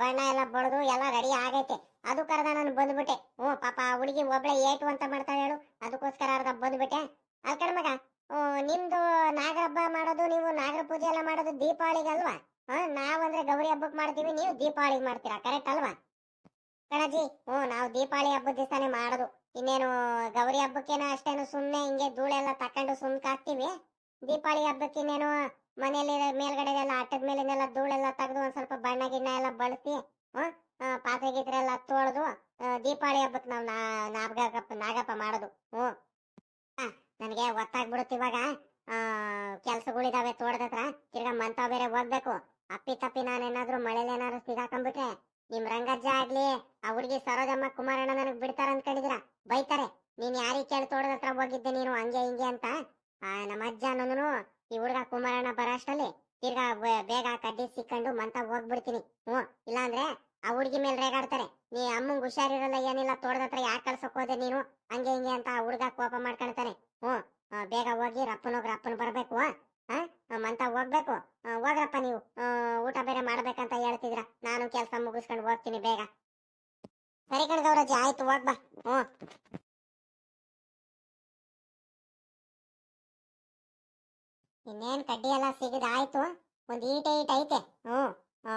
ಬಣ್ಣ ಎಲ್ಲ ಬಡ್ದು ಎಲ್ಲ ರೆಡಿ ಆಗೈತೆ. ಅದು ಕರೆದ ನಾನು ಬಂದ್ಬಿಟ್ಟೆ. ಹ್ಞೂ, ಪಾಪ ಹುಡುಗಿ ಒಬ್ಳೆ ಏಟು ಅಂತ ಮಾಡ್ತಾಳೆ ಹೇಳು. ಅದಕ್ಕೋಸ್ಕರ ಅರ್ಧ ಬಂದ್ಬಿಟ್ಟೆ. ಅಲ್ ಕಡೆ ಮಗ ನಿಮ್ದು ನಾಗರ ಹಬ್ಬ ಮಾಡೋದು, ನೀವು ನಾಗರ ಪೂಜೆ ಎಲ್ಲ ಮಾಡೋದು ದೀಪಾವಳಿಗೆ ಅಲ್ವಾ? ಹಾ ನಾವಂದ್ರೆ ಗೌರಿ ಹಬ್ಬಕ್ಕೆ ಮಾಡ್ತೀವಿ, ನೀವು ದೀಪಾವಳಿಗೆ ಮಾಡ್ತೀರಾ ಕರೆಕ್ಟ್ ಅಲ್ವಾ? ಕಣಜಿ ಹ್ಞೂ, ನಾವು ದೀಪಾವಳಿ ಹಬ್ಬದ ದಿವಸನೇ ಮಾಡೋದು. ಇನ್ನೇನು ಗೌರಿ ಹಬ್ಬಕ್ಕೇನೋ ಅಷ್ಟೇನು ಸುಮ್ಮನೆ ಹಿಂಗೆ ಧೂಳೆಲ್ಲ ತಕೊಂಡು ಸುಮ್ಕ ಹಾಕ್ತೀವಿ ದೀಪಾವಳಿ ಹಬ್ಬಕ್ಕೆ ಇನ್ನೇನು ಮನೆಯಲ್ಲಿ ಮೇಲ್ಗಡೆ ಎಲ್ಲ ಆಟದ ಮೇಲಿನೆಲ್ಲ ಧೂಳೆಲ್ಲ ತೆಗೆದು ಒಂದ್ ಸ್ವಲ್ಪ ಬಣ್ಣ ಗಿಣ್ಣ ಎಲ್ಲ ಬಳಸಿ ಪಾತ್ರೆ ಗೀತ್ರೆ ಎಲ್ಲ ತೊಳೆದು ದೀಪಾವಳಿ ಹಬ್ಬಕ್ಕೆ ನಾವು ನಾಗಪ್ಪ ನಾಗಪ್ಪ ಮಾಡೋದು ಹ್ಞೂ ನನಗೆ ಗೊತ್ತಾಗ್ಬಿಡುತ್ತೆ ಇವಾಗ ಕೆಲ್ಸಗಳಿದಾವೆ ತೋಟದತ್ರ, ತಿರ್ಗಾ ಮಂತ ಬೇರೆ ಹೋಗ್ಬೇಕು. ಅಪ್ಪಿ ತಪ್ಪಿ ನಾನೇನಾದ್ರೂ ಮಳೆಲಿ ಏನಾದ್ರು ಸಿಗಾಕೊಂಡ್ಬಿಟ್ರೆ ನಿಮ್ ರಂಗಜ್ಜ ಆಗ್ಲಿ, ಆ ಹುಡುಗಿ ಸರೋಜಮ್ಮ ಕುಮಾರಣ್ಣ ನನಗ್ ಬಿಡ್ತಾರ ಅನ್ಕೊಂಡಿದ್ರ? ಬೈತಾರೆ. ನೀನ್ ಯಾರಿಗೆ ಕೇಳಿ ತೋಟದ ಹೋಗಿದ್ದೆ ನೀನು, ಹಂಗೆ ಹಿಂಗೆ ಅಂತ. ಆ, ನಮ್ಮ ಅಜ್ಜ ಅನ್ನೋನು ಈ ಹುಡುಗ ಕುಮಾರಣ್ಣ ಬರೋಷ್ಟಲ್ಲಿ ತಿರ್ಗಾ ಬೇಗ ಕಡ್ಡಿ ಸಿಕ್ಕೊಂಡು ಮಂತ ಹೋಗ್ಬಿಡ್ತೀನಿ. ಹ್ಞೂ, ಇಲ್ಲಾಂದ್ರೆ ಆ ಹುಡುಗಿ ಮೇಲೆ ರೇಗಾಡ್ತಾರೆ. ನೀ ಅಮ್ಮಂಗ್ ಹುಷಾರಿರಲ್ಲ, ಏನಿಲ್ಲ, ತೋಟದ ಹತ್ರ ಯಾಕೆ ಕಳ್ಸಕ್ ಹೋದೆ ನೀನು? ಹಂಗೆ ಹಿಂಗೆ ಅಂತ ಆ ಹುಡುಗ ಕೋಪ ಮಾಡ್ಕೊಳ್ತಾನೆ. ಹ್ಞೂ ಬೇಗ ಹೋಗಿ ರಪ್ಪನ ಹೋಗಿ ರಪ್ಪನ ಬರ್ಬೇಕು ಮಂತ ಹೋಗ್ಬೇಕು. ಹೋಗ್ರಪ್ಪ ನೀವು ಊಟ ಬೇರೆ ಮಾಡ್ಬೇಕಂತ ಹೇಳ್ತಿದ್ರ? ನಾನು ಕೆಲಸ ಮುಗಿಸ್ಕೊಂಡು ಹೋಗ್ತೀನಿ ಬೇಗ. ಸರಿ ಕಣ್ ಗೌರಜ್ಜಿ ಆಯ್ತು, ಹೋಗ್ ಬಾ. ಹ್ಞೂ. ಇನ್ನೇನ್ ಕಡ್ಡಿ ಎಲ್ಲ ಸಿಗದ ಆಯ್ತು? ಒಂದ್ ಈಟ ಈಟ ಐತೆ. ಆ,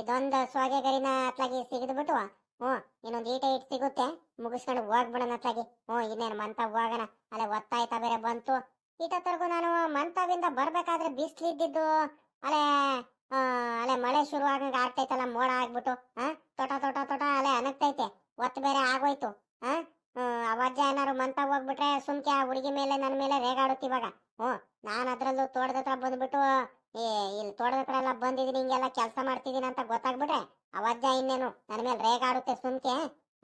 ಇದೊಂದು ಸೋಗೆ ಗರಿನ ಅತ್ಲಾಗಿ ಸಿಗದ್ಬಿಟ್ಟು ಹ್ಮ್ ಇನ್ನೊಂದ್ ಈಟ ಈಟ್ ಸಿಗುತ್ತೆ. ಮುಗಿಸ್ಕೊಂಡು ಹೋಗ್ಬಿಡೋಣ ಅತ್ಲಾಗಿ. ಹ್ಮ್ ಇನ್ನೇನ್ ಮಂತ ಹೋಗೋಣ. ಅಲ್ಲೇ ಒತ್ತಾಯ್ತಾ ಬೇರೆ ಬಂತು. ಈಟತ್ತರ್ಗು ನಾನು ಮಂತವಿಂದ ಬರ್ಬೇಕಾದ್ರೆ ಬಿಸ್ಲಿದ್ದಿದ್ದು ಅಲ್ಲೇ ಅಲ್ಲೇ ಮಳೆ ಶುರು ಆಗಂಗ ಆಗ್ತೈತಲ್ಲ ಮೋಡ ಆಗ್ಬಿಟ್ಟು. ಹಾ ತೋಟ ತೋಟ ತೋಟ ಅಲ್ಲೇ ಅನಗ್ತೈತೆ. ಒತ್ತು ಬೇರೆ ಆಗೋಯ್ತು. ಆ ಹ್ಮ್, ಅವಜ್ಜ ಏನಾರು ಮಂತ ಹೋಗ್ಬಿಟ್ರೆ ಸುಮ್ಕೆ ಆ ಹುಡುಗಿ ಮೇಲೆ ನನ್ನ ಮೇಲೆ ರೇಗಾಡುತ್ತೆ ಇವಾಗ. ಹ್ಞೂ ನಾನು ಅದರಲ್ಲೂ ತೋಟದ ಹತ್ರ ಬಂದ್ಬಿಟ್ಟು ಏ ಇಲ್ಲಿ ತೋಟದ ಹತ್ರ ಎಲ್ಲ ಬಂದಿದ್ದೀನಿ ಹಿಂಗೆಲ್ಲ ಕೆಲಸ ಮಾಡ್ತಿದ್ದೀನಿ ಅಂತ ಗೊತ್ತಾಗ್ಬಿಟ್ರೆ ಅವಾಜ್ಯ ಇನ್ನೇನು ನನ್ನ ಮೇಲೆ ರೇಗಾಡುತ್ತೆ ಸುಮ್ಕೆ.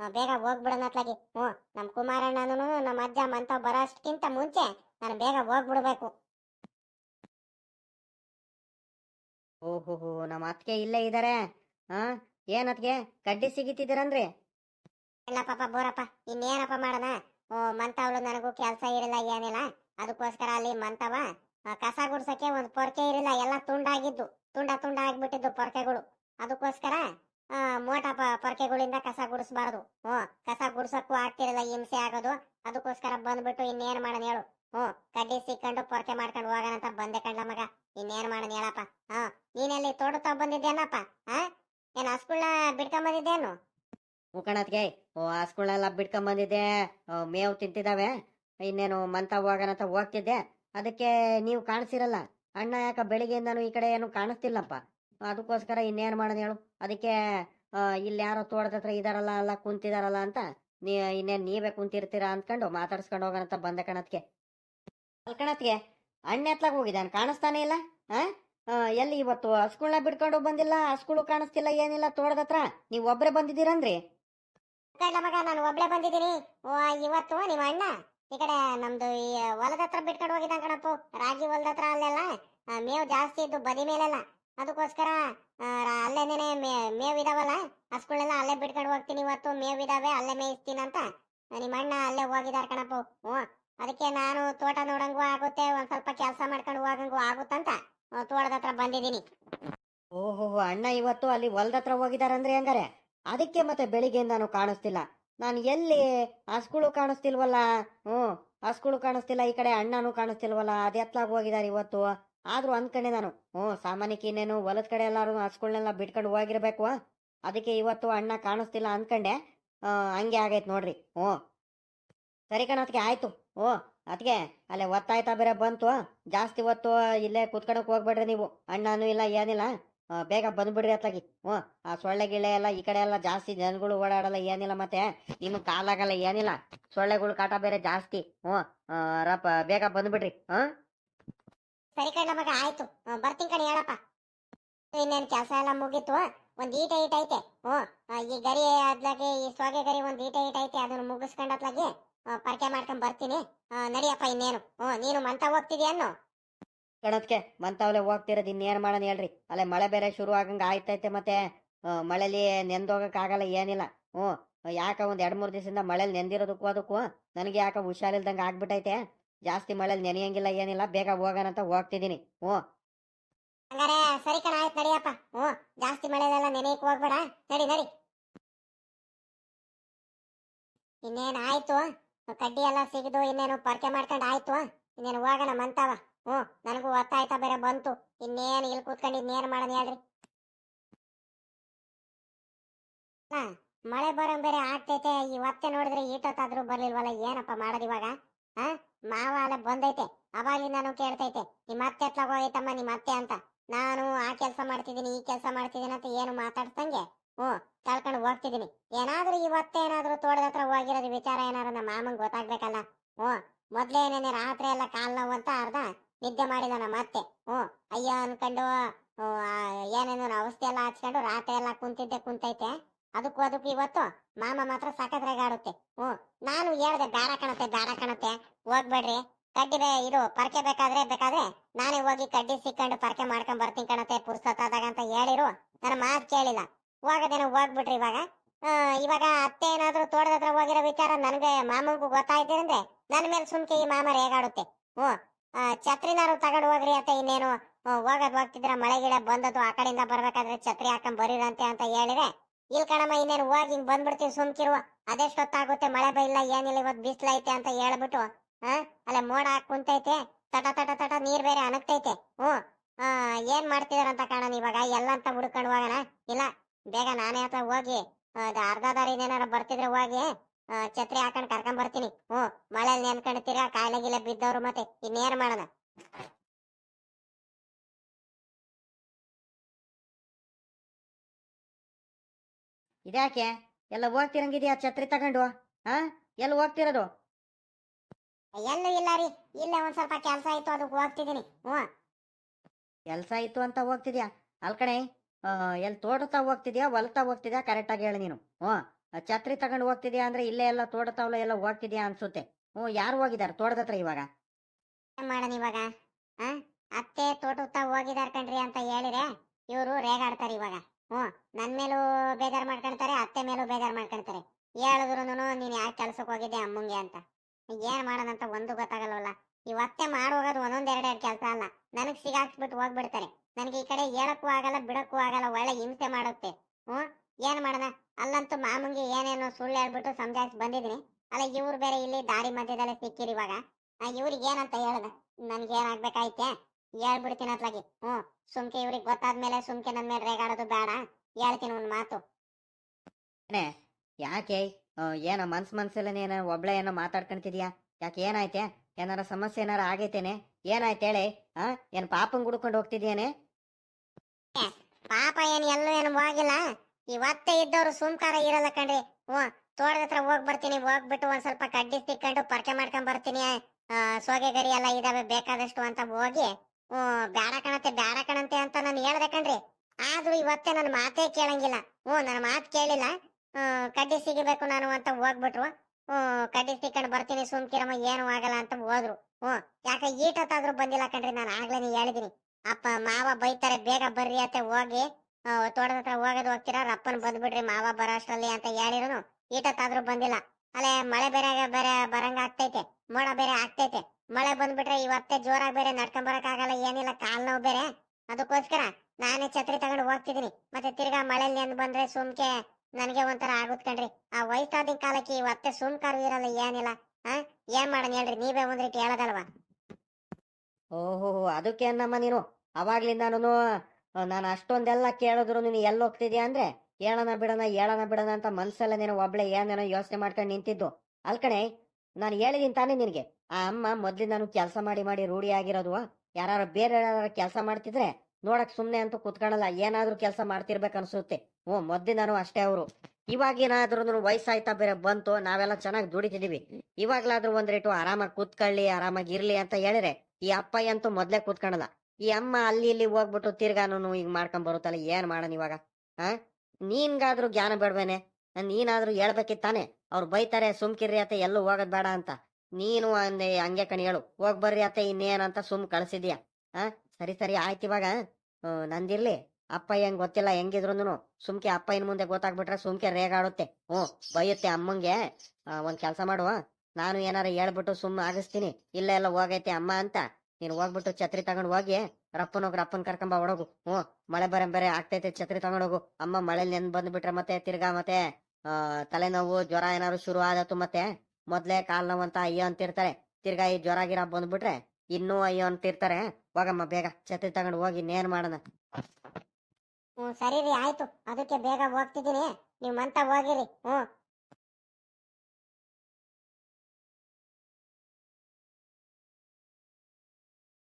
ಬೇಗ ಹೋಗ್ಬಿಡೋಣ ಅತ್ಲಾಗಿ. ಹ್ಞೂ ನಮ್ಮ ಕುಮಾರಣ್ಣನೂ ನಮ್ಮ ಅಜ್ಜ ಮಂತ ಬರೋಷ್ಟಕ್ಕಿಂತ ಮುಂಚೆ ನಾನು ಬೇಗ ಹೋಗ್ಬಿಡ್ಬೇಕು. ಓಹೋಹೋ ನಮ್ಮ ಅತ್ತಿಗೆ ಇಲ್ಲೇ ಇದ್ದಾರೆ ಹಾ ಏನತ್ಗೆ ಕಡ್ಡಿ ಸಿಗಿತಿದ್ದೀರನ್ರಿ ಇಲ್ಲ ಪಾಪ, ಬೋರಪ್ಪ, ಇನ್ನೇನಪ್ಪ ಮಾಡೋಣ? ಓ, ಮಂತವಳು ನನಗೂ ಕೆಲಸ ಇರಲ್ಲ ಏನಿಲ್ಲ. ಅದಕ್ಕೋಸ್ಕರ ಅಲ್ಲಿ ಮಂತವ ಕಸ ಗುಡ್ಸಕ್ಕೆ ಒಂದು ಪೊರ್ಕೆ ಇರಲಿಲ್ಲ ಎಲ್ಲ ತುಂಡಾಗಿದ್ದು, ತುಂಡ ತುಂಡ ಆಗ್ಬಿಟ್ಟಿದ್ದು ಪೊರ್ಕೆಗಳು. ಅದಕ್ಕೋಸ್ಕರ ಮೋಟ ಪೊರ್ಕೆಗಳಿಂದ ಕಸ ಗುಡಿಸ್ಬಾರ್ದು. ಹ್ಞೂ, ಕಸ ಗುಡ್ಸಕ್ಕೂ ಆಗ್ತಿರಲ್ಲ, ಹಿಂಸೆ ಆಗೋದು. ಅದಕ್ಕೋಸ್ಕರ ಬಂದ್ಬಿಟ್ಟು ಇನ್ನೇನು ಮಾಡೋಣ ಹೇಳು. ಹ್ಞೂ, ಕಡ್ಡಿ ಸಿಕ್ಕೊಂಡು ಪೊರ್ಕೆ ಮಾಡ್ಕೊಂಡು ಹೋಗೋಣ ಅಂತ ಬಂದೆ ಕಂಡ ಮಗ. ಇನ್ನೇನು ಮಾಡೋಣ ಹೇಳಪ್ಪ. ಹಾ ನೀನೆಲ್ಲಿ ತೋಡುತ್ತಾ ಬಂದಿದ್ದೇನಪ್ಪ ಹಾಂ ಏನು ಹಸ್ಗಳನ್ನ ಬಿಡ್ಕೊಂಡ್ ಮುಖಣತ್ಗೆ, ಓ, ಹಸ್ಗಳ್ನೆಲ್ಲ ಬಿಟ್ಕೊಂಬಂದಿದ್ದೆ ಮೇವು ತಿಂತಿದಾವೆ ಇನ್ನೇನು ಮಂತ ಹೋಗೋಣ ಅಂತ ಹೋಗ್ತಿದ್ದೆ, ಅದಕ್ಕೆ ನೀವು ಕಾಣಿಸಿರಲ್ಲ. ಅಣ್ಣ ಯಾಕ ಬೆಳಿಗ್ಗೆಯಿಂದನು ಈ ಕಡೆ ಏನು ಕಾಣಿಸ್ತಿಲ್ಲಪ್ಪ. ಅದಕ್ಕೋಸ್ಕರ ಇನ್ನೇನು ಮಾಡೋದು ಹೇಳು. ಅದಕ್ಕೆ ಇಲ್ಲಿ ಯಾರೋ ತೋಟದ ಹತ್ರ ಇದಾರಲ್ಲ, ಅಲ್ಲ ಕುಂತಿದಾರಲ್ಲ ಅಂತ, ನೀ, ಇನ್ನೇನು ನೀವೇ ಕುಂತಿರ್ತೀರಾ ಅಂದ್ಕೊಂಡು ಮಾತಾಡ್ಸ್ಕೊಂಡು ಹೋಗೋಣ ಅಂತ ಬಂದೆ ಕಣತ್ಗೆ. ಕಣತ್ಗೆ, ಅಣ್ಣ ಎತ್ಲಾಗ ಹೋಗಿದ್ದಾನೆ, ಕಾಣಿಸ್ತಾನೆ ಇಲ್ಲ? ಆ? ಎಲ್ಲಿ ಇವತ್ತು ಹಸ್ಗಳ್ನ ಬಿಡ್ಕೊಂಡು ಬಂದಿಲ್ಲ ಹಸ್ಗಳು ಕಾಣಿಸ್ತಿಲ್ಲ, ಏನಿಲ್ಲ ತೋಟದ ಹತ್ರ? ನೀವು ಒಬ್ಬರೇ ಬಂದಿದ್ದೀರನ್ರಿ? ಕಡ್ಲ ಮಗ, ನಾನು ಒಬ್ಳೆ ಬಂದಿದ್ದೀನಿ. ಇವತ್ತು ನಿಮ್ಮ ಅಣ್ಣ ಈ ಕಡೆ ನಮ್ದು ಈ ಹೊಲದ ಹತ್ರ ಬಿಟ್ಕೊಂಡು ಹೋಗಿದ್ದ ಕಣಪ್ಪು. ರಾಗಿ ಹೊಲದ ಹತ್ರ ಅಲ್ಲೆಲ್ಲ ಮೇವು ಜಾಸ್ತಿ ಇದ್ದು ಬದಿ ಮೇಲೆಲ್ಲ. ಅದಕ್ಕೋಸ್ಕರ ಅಲ್ಲೇನೇ ಮೇವು ಇದಾವಲ್ಲ, ಹಸ್ಗಳೆಲ್ಲ ಅಲ್ಲೇ ಬಿಟ್ಕೊಂಡು ಹೋಗ್ತೀನಿ ಇವತ್ತು. ಮೇವು ಇದಾವೆ, ಅಲ್ಲೇ ಮೇಯಿಸ್ತೀನಿ ಅಂತ. ನಿಮ್ಮ ಅಣ್ಣ ಅಲ್ಲೇ ಹೋಗಿದಾರ ಕಣಪ್ಪ. ಹ್ಞೂ ಅದಕ್ಕೆ ನಾನು ತೋಟ ನೋಡಂಗೂ ಆಗುತ್ತೆ, ಒಂದ್ ಸ್ವಲ್ಪ ಕೆಲಸ ಮಾಡ್ಕೊಂಡು ಹೋಗಂಗೂ ಆಗುತ್ತಂತ ತೋಟದ ಹತ್ರ ಬಂದಿದ್ದೀನಿ. ಓಹೋ ಅಣ್ಣ ಇವತ್ತು ಅಲ್ಲಿ ಹೊಲದ ಹತ್ರ ಹೋಗಿದಾರಂದ್ರೆ ಹಂಗಾರೆ? ಅದಕ್ಕೆ ಮತ್ತೆ ಬೆಳಿಗ್ಗೆಯಿಂದ ನಾನು ಕಾಣಿಸ್ತಿಲ್ಲ. ನಾನು ಎಲ್ಲಿ? ಹಸ್ಗಳು ಕಾಣಿಸ್ತಿಲ್ವಲ್ಲ? ಹ್ಞೂ ಹಸ್ಗಳು ಕಾಣಿಸ್ತಿಲ್ಲ. ಈ ಕಡೆ ಅಣ್ಣನೂ ಕಾಣಿಸ್ತಿಲ್ವಲ್ಲ? ಅದೆತ್ಲಾಗ ಹೋಗಿದ್ದಾರೆ ಇವತ್ತು. ಆದ್ರೂ ಅಂದ್ಕೊಂಡೆ ನಾನು, ಹ್ಞೂ, ಸಾಮಾನ್ಯಕ್ಕೆ ಇನ್ನೇನು ಹೊಲದ ಕಡೆ ಎಲ್ಲಾರು ಹಸ್ಗಳನ್ನೆಲ್ಲ ಬಿಟ್ಕೊಂಡು ಹೋಗಿರ್ಬೇಕು. ಅದಕ್ಕೆ ಇವತ್ತು ಅಣ್ಣ ಕಾಣಿಸ್ತಿಲ್ಲ ಅಂದ್ಕೊಂಡೆ ಹಂಗೆ ಆಗೈತೆ ನೋಡ್ರಿ. ಹ್ಞೂ. ಸರಿ ಕಣ ಅದಕ್ಕೆ ಆಯಿತು. ಹ್ಞೂ ಅದಕ್ಕೆ ಅಲ್ಲೇ ಒತ್ತಾಯ್ತಾ ಬೇರೆ ಬಂತು. ಜಾಸ್ತಿ ಹೊತ್ತು ಇಲ್ಲೇ ಕುತ್ಕೊಳಕ್ ಹೋಗ್ಬೇಡ್ರಿ ನೀವು. ಅಣ್ಣನೂ ಇಲ್ಲ, ಏನಿಲ್ಲ. ಬೇಗ ಬಂದ್ಬಿಡ್ರಿ ಅತ್ತಾಗಿ. ಹ್ಞೂ, ಆ ಸೊಳ್ಳೆ ಗಿಳೆ ಎಲ್ಲ ಈ ಕಡೆ ಎಲ್ಲ ಜಾಸ್ತಿ ಜನಗಳು ಓಡಾಡಲ್ಲ, ಏನಿಲ್ಲ ಮತ್ತೆ. ನಿಮ್ಗೆ ಕಾಲಾಗಲ್ಲ, ಏನಿಲ್ಲ. ಸೊಳ್ಳೆಗಳು ಕಾಟ ಬೇರೆ ಜಾಸ್ತಿ. ಹ್ಞೂ ರಪ್ಪ, ಬೇಗ ಬಂದ್ಬಿಡ್ರಿ. ಹಾಂ ಸರಿ ಕಣ ಮಗ, ಆಯ್ತು. ಬರ್ತೀನಿ ಕಣ, ಹೇಳಪ್ಪ. ಇನ್ನೇನು ಕೆಲಸ ಎಲ್ಲ ಮುಗೀತು. ಒಂದು ಈಟ ಈಟ ಐತೆ. ಹ್ಞೂ ಈ ಗರಿ ಅದ್ಲಾಗೆ, ಈ ಸೋಗೆ ಗರಿ ಒಂದು ಈಟ ಈಟ ಐತೆ, ಅದನ್ನು ಮುಗಿಸ್ಕೊಂಡ್ ಪರಿಚಯ ಮಾಡ್ಕೊಂಡು ಬರ್ತೀನಿ. ನಡಿಯಪ್ಪ ಇನ್ನೇನು. ಹ್ಞೂ, ನೀನು ಮಂತ ಹೋಗ್ತಿದ್ಯಾನು ಕಣದ್ಕೆ ಮಂತಾವ್ಲೆ ಹೋಗ್ತಿರೋದು ಇನ್ನೇನ್ ಮಾಡೋಣ ಹೇಳ್ರಿ. ಅಲ್ಲೇ ಮಳೆ ಬೇರೆ ಶುರು ಆಗಂಗ ಆಯ್ತೈತೆ ಮತ್ತೆ ಮಳೇಲಿ ನೆಂದೋಗಕ್ಕಾಗಲ್ಲ ಏನಿಲ್ಲ. ಹ್ಞೂ, ಯಾಕ ಒಂದ್ ಎರಡ್ ಮೂರ್ ದಿವಸದಿಂದ ಮಳೆಲಿ ನೆಂದಿರೋದಕ್ಕೂ ಅದಕ್ಕೂ ನನಗೆ ಯಾಕ ಹುಷಾರಿಲ್ದಂಗ ಆಗ್ಬಿಟ್ಟೈತೆ ಜಾಸ್ತಿ ಮಳೆಲಿ ನೆನೆಯಂಗಿಲ್ಲ ಏನಿಲ್ಲ, ಬೇಗ ಹೋಗೋಣ ಅಂತ ಹೋಗ್ತಿದೀನಿ. ಹ್ಞೂ. ಹಂಗಾರೆ ಸರಿ ಕಣ, ಆಯ್ತು ನಡಿಯಪ್ಪ. ಹ್ಞೂ, ಜಾಸ್ತಿ ಮಳೆಲೆಲ್ಲ ನೆನೆಯಕ್ಕೆ ಹೋಗ್ಬೇಡ. ನಡಿ ನಡಿ. ಇನ್ನೇನು ಆಯ್ತು? ಕಡ್ಡಿ ಎಲ್ಲ ಸಿಗದು ಇನ್ನೇನು ಪರ್ಕೆ ಮಾಡ್ಕೊಂಡು ಆಯ್ತು? ಇನ್ನೇನು ಹೋಗೋಣ ಮಂತಾವ? ಹ್ಞೂ, ನನಗೂ ಒತ್ತಾಯ್ತಾ ಬೇರೆ ಬಂತು. ಇನ್ನೇನು ಇಲ್ಲಿ ಕೂತ್ಕೊಂಡು ಇನ್ನೇನು ಮಾಡೋಣ ಹೇಳ್ರಿ. ಹಾ ಮಳೆ ಬರೋಂಗ್ ಬೇರೆ ಆಗ್ತೈತೆ. ಒತ್ತೆ ನೋಡಿದ್ರೆ ಈಟೊತ್ತಾದ್ರೂ ಬರ್ಲಿಲ್ವಲ್ಲ, ಏನಪ್ಪ ಮಾಡೋದು ಇವಾಗ? ಹಾ, ಮಾವ ಅಲ್ಲ ಬಂದೈತೆ. ಅವಾಗಲಿ ನಾನು ಕೇಳ್ತೈತೆ ನಿಮ್ಮ ಅತ್ತೆ ಎತ್ಲಾಗ ಹೋಗೈತಮ್ಮ ನಿಮ್ಮ ಅತ್ತೆ ಅಂತ. ನಾನು ಆ ಕೆಲಸ ಮಾಡ್ತಿದ್ದೀನಿ, ಈ ಕೆಲಸ ಮಾಡ್ತಿದ್ದೀನಿ ಅಂತ ಏನು ಮಾತಾಡ್ತಂಗೆ ಹ್ಞೂ ಕಳ್ಕೊಂಡು ಹೋಗ್ತಿದ್ದೀನಿ. ಏನಾದ್ರೂ ಇವತ್ತೇ ಏನಾದ್ರೂ ತೋಟದ ಹತ್ರ ಹೋಗಿರೋದು ವಿಚಾರ ಏನಾದ್ರು ನಮ್ಮ ಮಾಮಂಗೆ ಗೊತ್ತಾಗ್ಬೇಕಲ್ಲ? ಹ್ಞೂ ಮೊದಲೇ ಏನೇನೆ ರಾತ್ರಿ ಎಲ್ಲ ಕಾಲು ನೋವು ಅಂತ ಅರ್ಧ ನಿದ್ದೆ ಮಾಡಿದ ನಮ್ಮ ಅತ್ತೆ ಹ್ಞೂ, ಅಯ್ಯ ಅನ್ಕೊಂಡು ಏನೇನು ಔಷಧಿ ಎಲ್ಲ ಹಚ್ಕೊಂಡು ರಾತ್ರಿ ಎಲ್ಲ ಕುಂತಿದ್ದೆ, ಕುಂತೈತೆ. ಅದಕ್ಕೂ ಅದಕ್ಕೂ ಇವತ್ತು ಮಾಮ ಮಾತ್ರ ಸಖತ್ ರೇಗಾಡುತ್ತೆ ಹ್ಞೂ, ನಾನು ಹೇಳ್ದೆ ಬೇಡ ಕಾಣುತ್ತೆ ಬೇಡ ಕಾಣುತ್ತೆ ಹೋಗ್ಬೇಡ್ರಿ. ಕಡ್ಡಿ ಬೇ, ಇದು ಪರಕೆ ಬೇಕಾದ್ರೆ ಬೇಕಾದ್ರೆ ನಾನೇ ಹೋಗಿ ಕಡ್ಡಿ ಸಿಕ್ಕೊಂಡು ಪರಕೆ ಮಾಡ್ಕೊಂಡ್ ಬರ್ತೀನಿ ಕಣತೆ, ಪುರ್ಸತ್ ಆದಾಗ ಅಂತ ಹೇಳಿರು. ನನ್ನ ಮಾತು ಕೇಳಿಲ್ಲ. ಹೋಗದೇನೋ ಹೋಗ್ಬಿಟ್ರಿ ಇವಾಗ. ಇವಾಗ ಅತ್ತೆ ಏನಾದ್ರು ತೋಟದ ಹತ್ರ ಹೋಗಿರೋ ವಿಚಾರ ನನಗೆ ಮಾಮಂಗೂ ಗೊತ್ತಾಯ್ತಿರಂದ್ರೆ ನನ್ನ ಮೇಲೆ ಸುಮ್ಕೆ ಈ ಮಾಮ ರೇಗಾಡುತ್ತೆ ಹ್ಞೂ ಛತ್ರಿನಾರು ತಗೊಂಡು ಹೋಗ್ರಿ ಅಂತ ಇನ್ನೇನು ಹೋಗೋದು ಹೋಗ್ತಿದ್ರ ಮಳೆ ಗಿಡ ಬಂದದ್ದು ಆ ಕಡೆಯಿಂದ ಬರ್ಬೇಕಾದ್ರೆ ಛತ್ರಿ ಹಾಕೊಂಡ್ ಬರೀರಂತೆ ಅಂತ ಹೇಳಿದ್ರೆ ಇಲ್ ಕಣಮ್ಮ ಇನ್ನೇನು ಹೋಗಿ ಹಿಂಗ್ ಬಂದ್ಬಿಡ್ತೀವಿ ಸುಮ್ಕಿರುವ ಅದೆಷ್ಟೊತ್ತಾಗುತ್ತೆ ಮಳೆ ಬೈಲ್ಲ ಏನಿಲ್ಲ ಇವತ್ತು ಬಿಸ್ಲೈತೆ ಅಂತ ಹೇಳ್ಬಿಟ್ಟು ಆ ಅಲ್ಲೇ ಮೋಡ ಹಾಕ್ ಕುಂತೈತೆ ತಟ ತಟ ತಟ ನೀರ್ ಬೇರೆ ಅನಗ್ತೈತೆ ಆ, ಏನ್ ಮಾಡ್ತಿದಾರಂತ ಕಾಣನ್ ಇವಾಗ ಎಲ್ಲ ಅಂತ ಹುಡ್ಕೊಂಡು ಹೋಗೋಣ? ಇಲ್ಲ ಬೇಗ ನಾನೇ ಹತ್ರ ಹೋಗಿ ಅರ್ಧ ದಾರಿ ಏನಾರ ಬರ್ತಿದ್ರೆ ಹೋಗಿ ಛತ್ರಿ ಹಾಕೊಂಡು ಕರ್ಕೊಂಡ್ ಬರ್ತೀನಿ. ಹ್ಞೂ ಮಳೆಯಲ್ಲಿ ನೆನ್ಕೊಂಡಿರ ಕಾಯಿಲೆ ಗಿಲೆ ಬಿದ್ದವ್ರು ಮತ್ತೆ ಇನ್ನೇನು ಮಾಡೋಣ ಇದ್ಯಾಕೆ? ಎಲ್ಲ ಹೋಗ್ತಿರಂಗಿದ್ಯಾ ಛತ್ರಿ ತಗೊಂಡು ಹಾ ಎಲ್ಲ ಹೋಗ್ತಿರೋದು? ಎಲ್ಲೂ ಇಲ್ಲ ರೀ ಇಲ್ಲೇ ಒಂದ್ ಸ್ವಲ್ಪ ಕೆಲಸ ಆಯ್ತು ಅದಕ್ಕೆ ಹೋಗ್ತಿದ್ದೀನಿ. ಹ್ಞೂ. ಕೆಲಸ ಆಯ್ತು ಅಂತ ಹೋಗ್ತಿದ್ಯಾ? ಅಲ್ಕಣೆ ಎಲ್ಲಿ ತೋಟತಾ ಹೋಗ್ತಿದ್ಯಾ ಹೊಲ್ತಾ ಹೋಗ್ತಿದ್ಯಾ? ಕರೆಕ್ಟಾಗಿ ಹೇಳಿ ನೀನು. ಹ್ಞೂ. ಛತ್ರಿ ತಗೊಂಡು ಹೋಗ್ತಿದ್ಯಾ ಅಂದ್ರೆ ಇಲ್ಲೇ ಎಲ್ಲ ತೋಟತಾವ್ಲ ಎಲ್ಲ ಹೋಗ್ತಿದ್ಯಾ ಅನ್ಸುತ್ತೆ. ಹ್ಞೂ, ಯಾರು ಹೋಗಿದ್ದಾರೆ? ತೋಟದ ಹತ್ರ ಇವಾಗ? ಮಾಡೋಣ ಇವಾಗ? ಆ? ಅತ್ತೆ, ತೋಟದ ಹೋಗಿದಾರ್ ಕಣ್ರಿ ಅಂತ ಹೇಳಿದ್ರೆ ಇವರು ರೇಗಾಡ್ತಾರೆ ಇವಾಗ. ಹ್ಞೂ, ನನ್ ಮೇಲೂ ಬೇಜಾರ್ ಮಾಡ್ಕೊಂತಾರೆ, ಅತ್ತೆ ಮೇಲೂ ಬೇಜಾರ್ ಮಾಡ್ಕೊಂತಾರೆ. ಹೇಳಿದ್ರು ನೀನ್ ಯಾಕೆ ಕೆಲ್ಸಕ್ಕೆ ಹೋಗಿದ್ದೆ ಅಮ್ಮಂಗೆ ಅಂತ? ಏನ್ ಮಾಡೋದಂತ ಒಂದು ಗೊತ್ತಾಗಲ್ವಲ್ಲ? ಇವತ್ತೆ ಮಾಡೋಗೋದು ಒಂದೊಂದ್ ಎರಡ್ ಎರಡ್ ಕೆಲಸ ಅಲ್ಲ. ನನಗ್ ಸಿಗಾಕ್ಸ್ಬಿಟ್ಟು ಹೋಗ್ಬಿಡ್ತಾರೆ. ನನ್ಗೆ ಈ ಕಡೆ ಹೇಳಕ್ಕೂ ಆಗಲ್ಲ, ಬಿಡಕ್ಕೂ ಆಗಲ್ಲ, ಒಳ್ಳೆ ಹಿಂಸೆ ಮಾಡುತ್ತೆ. ಹ್ಞೂ ಏನ್ ಮಾಡೋಣ? ಅಲ್ಲಂತೂ ಮಾಮಂಗೆ ಏನೇನೋ ಸುಳ್ಳು ಹೇಳ್ಬಿಟ್ಟು ಸಮಜಾಯಿಸಿ ಬಂದಿದ್ದೀನಿ. ಅಲ್ಲ ಇವ್ರು ಬೇರೆ ಇಲ್ಲಿ ದಾರಿ ಮಧ್ಯದಲ್ಲೇ ಸಿಕ್ಕಿರಿ ಇವಾಗ. ಇವ್ರಿಗೆ ಏನಂತ ಹೇಳ್ದ? ನನ್ಗೆ ಏನಾಗ್ಬೇಕಾಯ್ತೆ ಹೇಳ್ಬಿಡ್ತೀನಿ ಅತ್ಲಾಗಿ ಹ್ಞೂ ಸುಮ್ಕೆ ಇವ್ರಿಗೆ ಗೊತ್ತಾದ್ಮೇಲೆ ಸುಮ್ಕೆ ನನ್ನ ಮೇಲೆ ರೇಗಾಡೋದು ಬೇಡ. ಹೇಳ್ತೀನಿ ಒಂದು ಮಾತು. ಯಾಕೆ? ಏನೋ ಮನ್ಸು ಮನ್ಸಲ್ಲೇ ಏನೋ ಒಬ್ಳೆ ಏನೋ ಮಾತಾಡ್ಕೊಂತಿದ್ಯಾ ಯಾಕೆ ಏನಾಯ್ತೆ? ಏನಾರ ಸಮಸ್ಯೆ ಏನಾರ ಆಗೈತೇನೆ? ಏನಾಯ್ತು ಹೇಳಿ? ಆ ಏನ್ ಪಾಪಂಗ್ ಹುಡ್ಕೊಂಡು ಹೋಗ್ತಿದ್ಯಾನೆ? ಪಾಪ ಏನು ಎಲ್ಲೂ ಏನು ಹೋಗಿಲ್ಲ ಇವತ್ತೇ ಇದ್ದವ್ರು ಸುಮ್ಕಾರ ಇರಲ್ಲ ಕಣ್ರಿ. ಹ್ಞೂ ತೋಟದ ಹತ್ರ ಹೋಗ್ ಬರ್ತೀನಿ ಹೋಗ್ಬಿಟ್ಟು ಒಂದ್ ಸ್ವಲ್ಪ ಕಡ್ಡಿ ತಿಕ್ಕೊಂಡು ಪರಿಚಯ ಮಾಡ್ಕೊಂಡ್ ಬರ್ತೀನಿ. ಸೋಗೆ ಗರಿ ಎಲ್ಲ ಇದಾವೆ ಬೇಕಾದಷ್ಟು ಅಂತ ಹೋಗಿ. ಹ್ಞೂ ಬ್ಯಾಡ ಕಣತೆ ಬ್ಯಾಡ ಕಣಂತೆ ಅಂತ ನಾನು ಹೇಳ್ದೆ ಕಣ್ರಿ. ಆದ್ರೂ ಇವತ್ತೇ ನನ್ನ ಮಾತೇ ಕೇಳಂಗಿಲ್ಲ. ಹ್ಞೂ ನನ್ನ ಮಾತು ಕೇಳಿಲ್ಲ. ಹ್ಮ್, ಕಡ್ಡಿ ಸಿಗಬೇಕು ನಾನು ಅಂತ ಹೋಗ್ಬಿಟ್ರು. ಹ್ಮ್ ಕಡ್ಡಿ ಸಿಕ್ಕೊಂಡು ಬರ್ತೀನಿ ಸುಮ್ಕಿರಮ್ಮ ಏನು ಆಗಲ್ಲ ಅಂತ ಹೋದ್ರು. ಹ್ಮ್ ಯಾಕೆ ಈಟತ್ತಾದ್ರೂ ಬಂದಿಲ್ಲ ಕಣ್ರಿ ನಾನು ಆಗ್ಲೇನೆ ಹೇಳಿದೀನಿ. ಅಪ್ಪ ಮಾವ ಬೈತಾರೆ ಬೇಗ ಬರ್ರಿ ಅಂತ ಹೋಗಿ ತೋಟದ ಹತ್ರ ಹೋಗೋದು ಹೋಗ್ತೀರಾ? ರಪ್ಪನ್ ಬಂದ್ಬಿಡ್ರಿ, ಮಾವ ಬರೋ ಅಷ್ಟರಲ್ಲಿ ಅಂತ ಹೇಳಿರೋನು. ಈಟತ್ತಾದ್ರೂ ಬಂದಿಲ್ಲ. ಅಲ್ಲೇ ಮಳೆ ಬೇರೆ ಬೇರೆ ಬರಂಗ ಆಗ್ತೈತೆ, ಮೋಡ ಬೇರೆ ಆಗ್ತೈತೆ. ಮಳೆ ಬಂದ್ಬಿಟ್ರೆ ಇವತ್ತೆ ಜೋರಾಗಿ ಬೇರೆ ನಡ್ಕೊಂಡ್ ಬರಕ್ ಆಗಲ್ಲ ಏನಿಲ್ಲ, ಕಾಲ್ ನೋವು ಬೇರೆ. ಅದಕ್ಕೋಸ್ಕರ ನಾನೇ ಛತ್ರಿ ತಗೊಂಡು ಹೋಗ್ತಿದೀನಿ. ಮತ್ತೆ ತಿರ್ಗಾ ಮಳೆಯಲ್ಲಿ ಎಂದ್ ಬಂದ್ರೆ ಸುಮ್ಕೆ ನನಗೆ ಒಂಥರ ಆಗುತ್ ಕಣ್ರಿ. ಆ ವಯಸ್ಸಾದಿನ ಕಾಲಕ್ಕೆ ಇವತ್ತೆ ಸುಮ್ಕಾರು ಇರಲ್ಲ, ಏನಿಲ್ಲ. ಆ, ಏನ್ ಮಾಡೋಣ ಹೇಳ್ರಿ, ನೀವೇ ಒಂದ್ರಿಟ್ಟು ಹೇಳೋದಲ್ವಾ? ಓಹೋ, ಅದಕ್ಕೆ ನಮ್ಮ ನೀನು. ಅವಾಗ್ಲಿಂದಾನು ನಾನು ಅಷ್ಟೊಂದೆಲ್ಲ ಕೇಳಿದ್ರು ನೀನು ಎಲ್ಲಿ ಹೋಗ್ತಿದ್ಯಾ ಅಂದ್ರೆ, ಹೇಳೋಣ ಬಿಡೋಣ ಹೇಳೋಣ ಬಿಡೋಣ ಅಂತ ಮನ್ಸಲ್ಲ ನೀನು ಒಬ್ಳೆ ಏನೇನೋ ಯೋಚನೆ ಮಾಡ್ಕೊಂಡು ನಿಂತಿದ್ದು. ಅಲ್ಕಣೆ ನಾನು ಹೇಳಿದೀನಿ ತಾನೇ ನಿನಗೆ. ಆ ಅಮ್ಮ ಮೊದ್ಲಿಂದ ನಾನು ಕೆಲಸ ಮಾಡಿ ಮಾಡಿ ರೂಢಿ ಆಗಿರೋದು. ಯಾರು ಬೇರೆ ಕೆಲಸ ಮಾಡ್ತಿದ್ರೆ ನೋಡಕ್ ಸುಮ್ನೆ ಅಂತೂ ಕುತ್ಕೊಳಲ್ಲ. ಏನಾದ್ರೂ ಕೆಲಸ ಮಾಡ್ತಿರ್ಬೇಕು ಅನ್ಸುತ್ತೆ ಹ್ಞೂ ಮೊದ್ಲಿಂದಾನು ಅಷ್ಟೇ ಅವರು. ಇವಾಗೇನಾದ್ರೂ ವಯಸ್ಸಾಯ್ತಾ ಬೇರೆ ಬಂತು, ನಾವೆಲ್ಲ ಚೆನ್ನಾಗಿ ದುಡಿತಿದೀವಿ. ಇವಾಗ್ಲಾದ್ರೂ ಒಂದ್ ರೇಟು ಆರಾಮಾಗಿ ಕೂತ್ಕೊಳ್ಳಿ, ಆರಾಮಾಗಿ ಇರ್ಲಿ ಅಂತ ಹೇಳಿದ್ರೆ ಈ ಅಪ್ಪ ಅಂತೂ ಮೊದ್ಲೇ ಕೂತ್ಕೊಳಲ್ಲ. ಈ ಅಮ್ಮ ಅಲ್ಲಿ ಇಲ್ಲಿ ಹೋಗ್ಬಿಟ್ಟು ತಿರ್ಗಾನು ಈಗ ಮಾಡ್ಕೊಂಡ್ ಬರುತ್ತಲ್ಲ, ಏನ್ ಮಾಡೋಣ ಇವಾಗ? ಆ? ನೀನ್ಗಾದ್ರೂ ಜ್ಞಾನ ಬೇಡವೇನೆ. ನೀನಾದ್ರೂ ಹೇಳ್ಬೇಕಿತ್ತಾನೆ ಅವ್ರು ಬೈತಾರೆ, ಸುಮ್ಕಿರ್ರಿ ಅತ್ತೆ, ಎಲ್ಲೂ ಹೋಗೋದ್ ಬೇಡ ಅಂತ. ನೀನು ಅಂದೆ, ಹಂಗೆ ಕಣಿ ಹೇಳು. ಹೋಗ್ ಬರ್ರಿ ಅತ್ತೆ ಇನ್ನೇನಂತ ಸುಮ್ ಕಳ್ಸಿದ್ಯಾ? ಆ? ಸರಿ ಸರಿ, ಆಯ್ತು ಇವಾಗ. ನಂದಿರ್ಲಿ. ಅಪ್ಪ ಹೆಂಗ್ ಗೊತ್ತಿಲ್ಲ ಹೆಂಗಿದ್ರು ಸುಮ್ಕೆ ಅಪ್ಪ ಇನ್ ಮುಂದೆ ಗೊತ್ತಾಗ್ಬಿಟ್ರೆ ಸುಮ್ಕೆ ರೇಗಾಡುತ್ತೆ. ಹ್ಞೂ, ಬೈಯುತ್ತೆ ಅಮ್ಮಂಗೆ. ಒಂದ್ ಕೆಲ್ಸ ಮಾಡುವ ನಾನು ಏನಾರ ಹೇಳ್ಬಿಟ್ಟು ಸುಮ್ ಆಗಿಸ್ತೀನಿ. ಇಲ್ಲ ಎಲ್ಲ ಹೋಗೈತೆ ಅಮ್ಮ ಅಂತ. ನೀನು ಹೋಗ್ಬಿಟ್ಟು ಛತ್ರಿ ತಗೊಂಡ್ ಹೋಗಿ, ರಪ್ಪನ್ ಹೋಗಿ ರಪ್ಪನ್ ಕರ್ಕೊಂಬ ಹೊಡೋಗು ಹ್ಞೂ, ಮಳೆ ಬರ ಬೇರೆ ಆಗ್ತೈತೆ ಛತ್ರಿ ತಗೊಂಡ್ ಹೋಗು. ಅಮ್ಮ ಮಳೆಲಿ ನೆನ್ ಬಂದ್ಬಿಟ್ರೆ ಮತ್ತೆ ತಿರ್ಗಾ ಮತ್ತೆ ತಲೆನೋವು, ಜ್ವರ ಏನಾದ್ರು ಶುರು ಆದತ್ತು ಮತ್ತೆ, ಮೊದ್ಲೇ ಕಾಲ್ ನೋವು ಅಂತ ಅಯ್ಯೋ ಅಂತಿರ್ತಾರೆ. ತಿರ್ಗಾ ಈ ಜ್ವರ ಗಿರ ಬಂದ್ಬಿಟ್ರೆ ಇನ್ನೂ ಅಯ್ಯೋ ಅಂತಿರ್ತಾರೆ. ಹೋಗಮ್ಮ ಬೇಗ, ಛತ್ರಿ ತಗೊಂಡು ಹೋಗಿ ಇನ್ನೇನ್ ಮಾಡೋಣ. ಹ್ಮ್ ಸರಿ ರೀ, ಆಯ್ತು. ಅದಕ್ಕೆ ಬೇಗ ಹೋಗ್ತಿದ್ದೀನಿ. ನೀವು ಮಂತ ಹೋಗಿರಿ. ಹ್ಞೂ.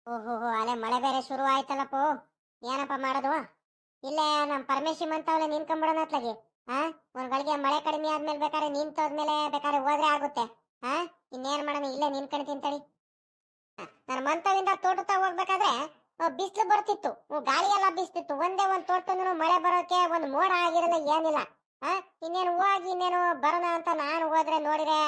ಓಹೋ, ಅಲೆ ಮಳೆ ಬೇರೆ ಶುರು ಆಯ್ತಲ್ಲಪ್ಪ. ಏನಪ್ಪ ಮಾಡೋದು? ಇಲ್ಲೇ ನಮ್ಮ ಪರಮೇಶಿ ಮಂತವಳೆ ನಿನ್ಕೊಂಬಿಡೋಣ ಅತ್ಲಾಗಿ. ಹಾ ಒಂದ್ ಗಳಿಗೆ ಮಳೆ ಕಡಿಮೆ ಆದ್ಮೇಲೆ ಬೇಕಾದ್ರೆ ನಿಂತೋದ್ಮೇಲೆ ಬೇಕಾದ್ರೆ ಹೋದ್ರೆ ಆಗುತ್ತೆ. ಹಾ ಇನ್ನೇನ್ ಮಾಡೋಣ, ಇಲ್ಲೇ ನಿನ್ಕೊಂಡು ತಿಂತಡಿ ನನ್ನ ಮಂತವಿಂದ ತೋಟದ ಹೋಗ್ಬೇಕಾದ್ರೆ ಬಿಸಿಲು ಬರ್ತಿತ್ತು. ಗಾಳಿ ಎಲ್ಲ ಬಿಸ್ತಿತ್ತು. ಒಂದೇ ಒಂದ್ ತೋಟದಿಂದ ಮಳೆ ಬರೋಕೆ ಒಂದ್ ಮೋಡ ಆಗಿರಲ್ಲ ಏನಿಲ್ಲ. ಆ, ಇನ್ನೇನು ಹೋಗಿ ಇನ್ನೇನು ಬರೋಣ ಅಂತ ನಾನು ಹೋದ್ರೆ ನೋಡಿದ್ರೆ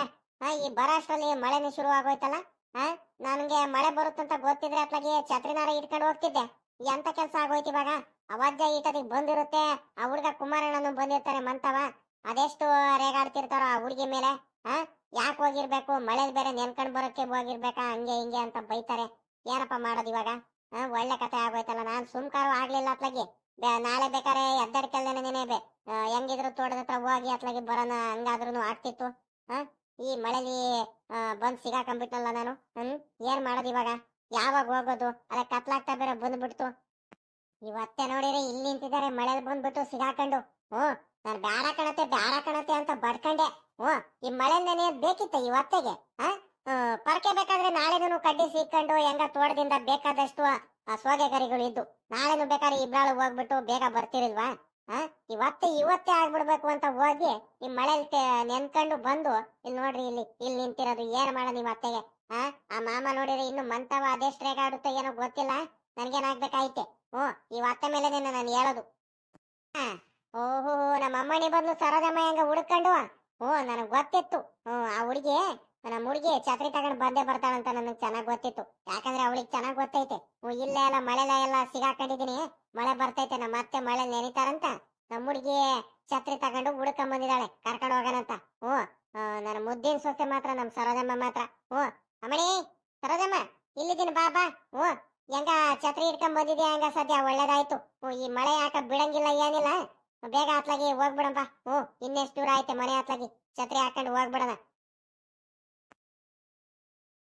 ಈ ಬರೋಷ್ಟ್ರಲ್ಲಿ ಮಳೆನೇ ಶುರು ಆಗೋಯ್ತಲ್ಲ ಆ, ನನ್ಗೆ ಮಳೆ ಬರುತ್ತಂತ ಗೊತ್ತಿದ್ರೆ ಅತ್ಲಾಗಿ ಛತ್ರಿನಾರ ಇಟ್ಕೊಂಡು ಹೋಗ್ತಿದ್ದೆ. ಎಂತ ಕೆಲಸ ಆಗೋಯ್ತು ಇವಾಗ? ಅವಜ್ಜ ಈಟದಿಗೆ ಬಂದಿರುತ್ತೆ, ಆ ಹುಡ್ಗ ಕುಮಾರಣ್ಣನು ಬಂದಿರ್ತಾರೆ ಮಂತವ. ಅದೆಷ್ಟು ರೇಗಾಡ್ತಿರ್ತಾರೋ ಆ ಹುಡ್ಗಿ ಮೇಲೆ ಹಾ ಯಾಕೆ ಹೋಗಿರ್ಬೇಕು? ಮಳೆ ಬೇರೆ ನೆನ್ಕೊಂಡು ಬರೋಕೆ ಹೋಗಿರ್ಬೇಕಾ? ಹಂಗೆ ಹಿಂಗೆ ಅಂತ ಬೈತಾರೆ. ಏನಪ್ಪ ಮಾಡೋದು ಇವಾಗ? ಒಳ್ಳೆ ಕತೆ ಆಗೋಯ್ತಲ್ಲ, ನಾನ್ ಸುಮ್ಕಾರು ಆಗ್ಲಿಲ್ಲ ಅತ್ಲಾಗಿ. ನಾಳೆ ಬೇಕಾರೆ ಎದ್ದಡ್ಕೆಲ್ದೇನೆ ನೆನೆ ಬೇ ಹೆಂಗಿದ್ರು ತೋಟದ ಹತ್ರ ಹೋಗಿ ಅತ್ಲಾಗಿ ಬರೋಣ ಹಂಗಾದ್ರೂ ಆಗ್ತಿತ್ತು. ಆ? ಈ ಮಳೆಲಿ ಬಂದ್ ಸಿಗಾಕೊಂಡ್ಬಿಟ್ನಲ್ಲ ನಾನು? ಹ್ಮ್? ಏನ್ ಮಾಡೋದು ಇವಾಗ? ಯಾವಾಗ ಹೋಗೋದು? ಅದ ಕತ್ಲಾಗ್ತಾ ಬೇರೆ ಬಂದ್ಬಿಡ್ತು. ಇವತ್ತೆ ನೋಡಿರಿ, ಇಲ್ಲಿ ನಿಂತಿದ್ದಾರೆ ಮಳೆ ಬಂದ್ಬಿಟ್ಟು ಸಿಗಾಕೊಂಡು. ಹ್ಮ್ ನಾನ್ ಬ್ಯಾಡ ಕಣತೆ ಬ್ಯಾಡ ಕಣತೆ ಅಂತ ಬಡ್ಕಂಡೆ. ಹ್ಮ್ ಈ ಮಳೆ ಬೇಕಿತ್ತ ಇವತ್ತೆಗೆ ಪರಕೆ ಪರ್ಕೆ ಬೇಕಾದ್ರೆ ನಾಳೆನೂ ಕಡ್ಡಿ ಸಿಕ್ಕೊಂಡು ಹೆಂಗ ತೋಟದಿಂದ ಬೇಕಾದಷ್ಟು ಆ ಸೋಗೆಗರಿಗಳು ಇದ್ದು, ನಾಳೆನು ಬೇಕಾದ್ರೆ ಇಬ್ರಾಳು ಹೋಗ್ಬಿಟ್ಟು ಬೇಗ ಬರ್ತಿರಿಲ್ವಾ? ಆ ಇವತ್ತೇ ಇವತ್ತೇ ಆಗ್ಬಿಡ್ಬೇಕು ಅಂತ ಹೋಗಿ ಈ ಮಳೆಲ್ ನೆನ್ಕೊಂಡು ಬಂದು ಇಲ್ಲಿ ನೋಡ್ರಿ ಇಲ್ಲಿ ಇಲ್ಲಿ ನಿಂತಿರೋದು ಏನ್ ಮಾಡ ನೀವ್ ಅತ್ತೆಗೆ? ಆ ಆ ಮಾಮ ನೋಡಿದ್ರೆ ಇನ್ನು ಮಂತವ ಅದೆಷ್ಟ್ ರೇಗಾಡುತ್ತೋ ಏನೋ ಗೊತ್ತಿಲ್ಲ ನನ್ಗೇನಾಗ್ಬೇಕಾಯ್ತೆ ಹ್ಞೂ ಈ ಅತ್ತೆ ಮೇಲೆ ನಾನು ಹೇಳೋದು. ಆ, ಓಹೋ ನಮ್ಮ ಅಮ್ಮನಿ ಬಂದು ಸರೋದಮ್ಮ ಹೆಂಗ ಹುಡ್ಕೊಂಡು ಹ್ಞೂ ನನಗ್ ಗೊತ್ತಿತ್ತು. ಹ್ಞೂ ಆ ಹುಡುಗಿ ನಮ್ಮ ಹುಡುಗಿ ಛತ್ರಿ ತಗೊಂಡು ಬಂದೇ ಬರ್ತಾಳಂತ ನನಗೆ ಚೆನ್ನಾಗಿ ಗೊತ್ತಿತ್ತು. ಯಾಕಂದ್ರೆ ಅವಳಿಗೆ ಚೆನ್ನಾಗಿ ಗೊತ್ತೈತೆ. ಓ ಇಲ್ಲೇ ಎಲ್ಲ ಮಳೆಲ ಎಲ್ಲ ಸಿಗಾಕೊಂಡಿದೀನಿ. ಮಳೆ ಬರ್ತೈತೆ ನಮ್ಮ ಅತ್ತೆ ಮಳೆ ನೆನಿತಾರಂತ ನಮ್ಮ ಹುಡುಗಿ ಛತ್ರಿ ತಗೊಂಡು ಹುಡ್ಕೊಂಡ್ ಬಂದಿದ್ದಾಳೆ ಕರ್ಕೊಂಡು ಹೋಗೋಣಂತ. ಆ, ನನ್ನ ಮುದ್ದಿನ ಸೊಸೆ ಮಾತ್ರ ನಮ್ಮ ಸರೋಜಮ್ಮ ಮಾತ್ರ. ಓ ಅಮ್ಮಣಿ ಸರೋಜಮ್ಮ ಇಲ್ಲಿದ್ದೀನಿ ಬಾಬಾ ಹ್ಞೂ ಹೆಂಗ ಛತ್ರಿ ಹಿಡ್ಕೊಂಡ್ ಬಂದಿದ್ಯಾ ಹಂಗ ಸದ್ಯ? ಒಳ್ಳೇದಾಯ್ತು. ಓ ಈ ಮಳೆ ಯಾಕ ಬಿಡಂಗಿಲ್ಲ ಏನಿಲ್ಲ. ಬೇಗ ಹತ್ಲಾಗಿ ಹೋಗ್ಬಿಡಂಪ. ಓ ಇನ್ನೆಷ್ಟು ದೂರ ಐತೆ ಮನೆ ಹತ್ಲಾಗಿ ಛತ್ರಿ ಹಾಕೊಂಡು ಹೋಗ್ಬಿಡಣ.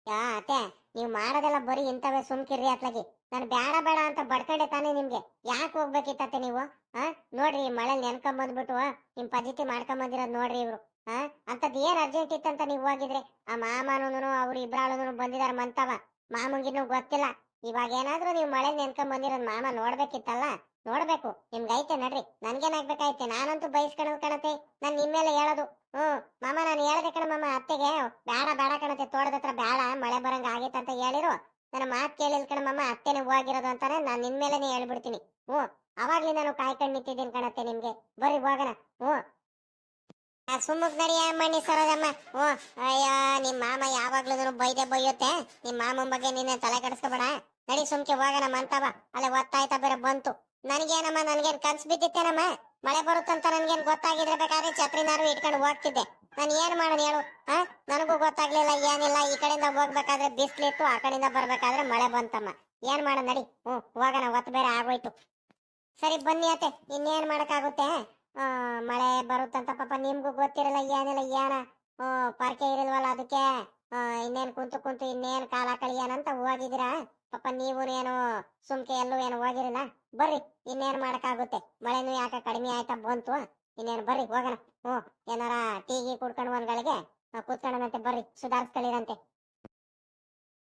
ಯಾ, ಅತ್ತೆ, ನೀವು ಮಾಡೋದೆಲ್ಲ ಬರೀ ಇಂಥವೇ ಸುಮ್ಕಿರ್ರಿ ಅತ್ಲಾಗಿ. ನಾನು ಬೇಡ ಬೇಡ ಅಂತ ಬಡ್ಕೊಂಡೆ ತಾನೇ ನಿಮ್ಗೆ. ಯಾಕೆ ಹೋಗ್ಬೇಕಿತ್ತತ್ತೆ ನೀವು ಹಾ ನೋಡ್ರಿ, ಈ ಮಳೆ ನೆನ್ಕೊಂಡ್ ಬಂದ್ಬಿಟ್ಟು ನಿಮ್ ಪದ್ಧತಿ ಮಾಡ್ಕೊಂಡ್ ಬಂದಿರೋದ್ ನೋಡ್ರಿ ಇವ್ರು ಹಾ ಅಂತದ್ ಏನ್ ಅರ್ಜೆಂಟ್ ಇತ್ತಂತ ನೀವು ಹೋಗಿದ್ರಿ? ಆ ಮಾಮನೂ ಅವ್ರು ಇಬ್ರಾಳುನು ಬಂದಿದಾರ ಮಂತವ. ಮಾಮಂಗಿನೂ ಗೊತ್ತಿಲ್ಲ. ಇವಾಗ ಏನಾದ್ರೂ ನೀವು ಮಳೆ ನೆನ್ಕೊಂಡ್ ಬಂದಿರೋದ್ ಮಾಮ ನೋಡ್ಬೇಕಿತ್ತಲ್ಲ? ನೋಡ್ಬೇಕು, ನಿಮ್ಗೆ ಐತೆ ನಡ್ರಿ. ನನ್ಗೇನಾಗ್ಬೇಕಾಯ್ತೆ? ನಾನಂತೂ ಬಯಸ್ಕೊಳೋದ್ ಕಣತೆ. ನಾನ್ ನಿಮ್ ಮೇಲೆ ಹೇಳೋದು. ಹ್ಮ್ ಮಾಮ, ನಾನು ಹೇಳ್ದೆ ಕಣ ಮಾಮ ಅತ್ತೆಗೆ ಬೇಡ ಬೇಡ ಕಣತೆ, ತೋಟದ ಹತ್ರ ಬೇಡ ಮಳೆ ಬರಂಗ ಆಗೈತಂತ ಹೇಳಿರು. ನನ್ನ ಮಾತ್ ಕೇಳಿಲ್ ಕಣ ಮಾಮ, ಅತ್ತೆನೆ ಹೋಗಿರೋದು ಅಂತಾನೆ ನಾನ್ ನಿನ್ ಮೇಲೆನೆ ಹೇಳ್ಬಿಡ್ತೀನಿ. ಹ್ಮ್ ಅವಾಗ್ಲಿ ನಾನು ಕಾಯ್ಕೊಂಡು ನಿಂತಿದ್ದೀನಿ ಕಣತ್ತೆ ನಿಮ್ಗೆ. ಬರ್ರಿ, ಹೋಗೋಣ. ಆ ಸುಮ್ಮಕ್ ನಡಿಯ ಮಣ್ಣಿ ಸರೋದಮ್ಮ ಹ್ಞೂ, ಅಯ್ಯೋ, ನಿಮ್ ಮಾಮ ಯಾವಾಗ್ಲೂ ಬೈದೆ ಬೈಯುತ್ತೆ. ನಿಮ್ ಮಾಮನ್ ಬಗ್ಗೆ ನೀನೆ ತಲೆ ಕೆಡಿಸ್ಕೋಬೇಡ. ನಡಿ ಸುಮ್ಕೆ ಹೋಗೋಣ, ಮಂತವ. ಅಲ್ಲೇ ಒತ್ತಾಯ್ತಾ ಬೇರೆ ಬಂತು. ನನಗೇನಮ್ಮ ನನ್ಗೇನ್ ಕನ್ಸ್ ಬಿದ್ದಿತ್ತೇನಮ್ಮ? ಮಳೆ ಬರುತ್ತಂತ ನನ್ಗೇನ್ ಗೊತ್ತಾಗಿದ್ರೆ ಬೇಕಾದ್ರೆ ಛತ್ರಿನಾರು ಇಟ್ಕೊಂಡು ಹೋಗ್ತಿದ್ದೆ. ನಾನು ಏನು ಮಾಡೋಣ ಹೇಳು ಹಾ ನನಗೂ ಗೊತ್ತಾಗ್ಲಿಲ್ಲ ಏನಿಲ್ಲ. ಈ ಕಡೆಯಿಂದ ಹೋಗ್ಬೇಕಾದ್ರೆ ಬಿಸಿಲಿತ್ತು ಆ ಕಡೆಯಿಂದ ಬರ್ಬೇಕಾದ್ರೆ ಮಳೆ ಬಂತಮ್ಮ. ಏನ್ ಮಾಡೋಣ ನಡಿ. ಹ್ಞೂ ಹೋಗೋಣ ಒತ್ತು ಬೇರೆ ಆಗೋಯ್ತು. ಸರಿ ಬನ್ನಿ ಅತ್ತೆ. ಇನ್ನೇನ್ ಮಾಡೋಕ್ಕಾಗುತ್ತೆ? ಆ, ಮಳೆ ಬರುತ್ತಂತ ಪಾಪ ನಿಮ್ಗೂ ಗೊತ್ತಿರಲ್ಲ ಏನಿಲ್ಲ ಏನ? ಹ್ಞೂ ಪರ್ಕೆ ಇರಲ್ವಲ್ಲ ಅದಕ್ಕೆ? ಇನ್ನೇನು ಕುಂತು ಕುಂತು ಇನ್ನೇನ್ ಕಾಲ ಅಂತ ಹೋಗಿದ್ದೀರಾ? ಪಾಪ ನೀವು ಏನು ಸುಮ್ಕೆ ಎಲ್ಲೂ ಏನು ಹೋಗಿರಲ್ಲ ಬರ್ರಿ, ಇನ್ನೇನ್ ಮಾಡಕ್ಕಾಗುತ್ತೆ? ಮಳೆನೂ ಯಾಕ ಕಡಿಮೆ ಆಯ್ತಾ ಬಂತು? ಇನ್ನೇನು ಬರ್ರಿ, ಹೋಗೋಣ. ಹ್ಞೂ, ಏನಾರ ಟೀ ಗೀ ಕುಡ್ಕೊಂಡು ಒಂದ್ಗಳಿಗೆ ಕೂತ್ಕೊಂಡಂತೆ ಬರ್ರಿ ಸುಧಾರಿಸ್ಕೊಳ್ಳಿರಂತೆ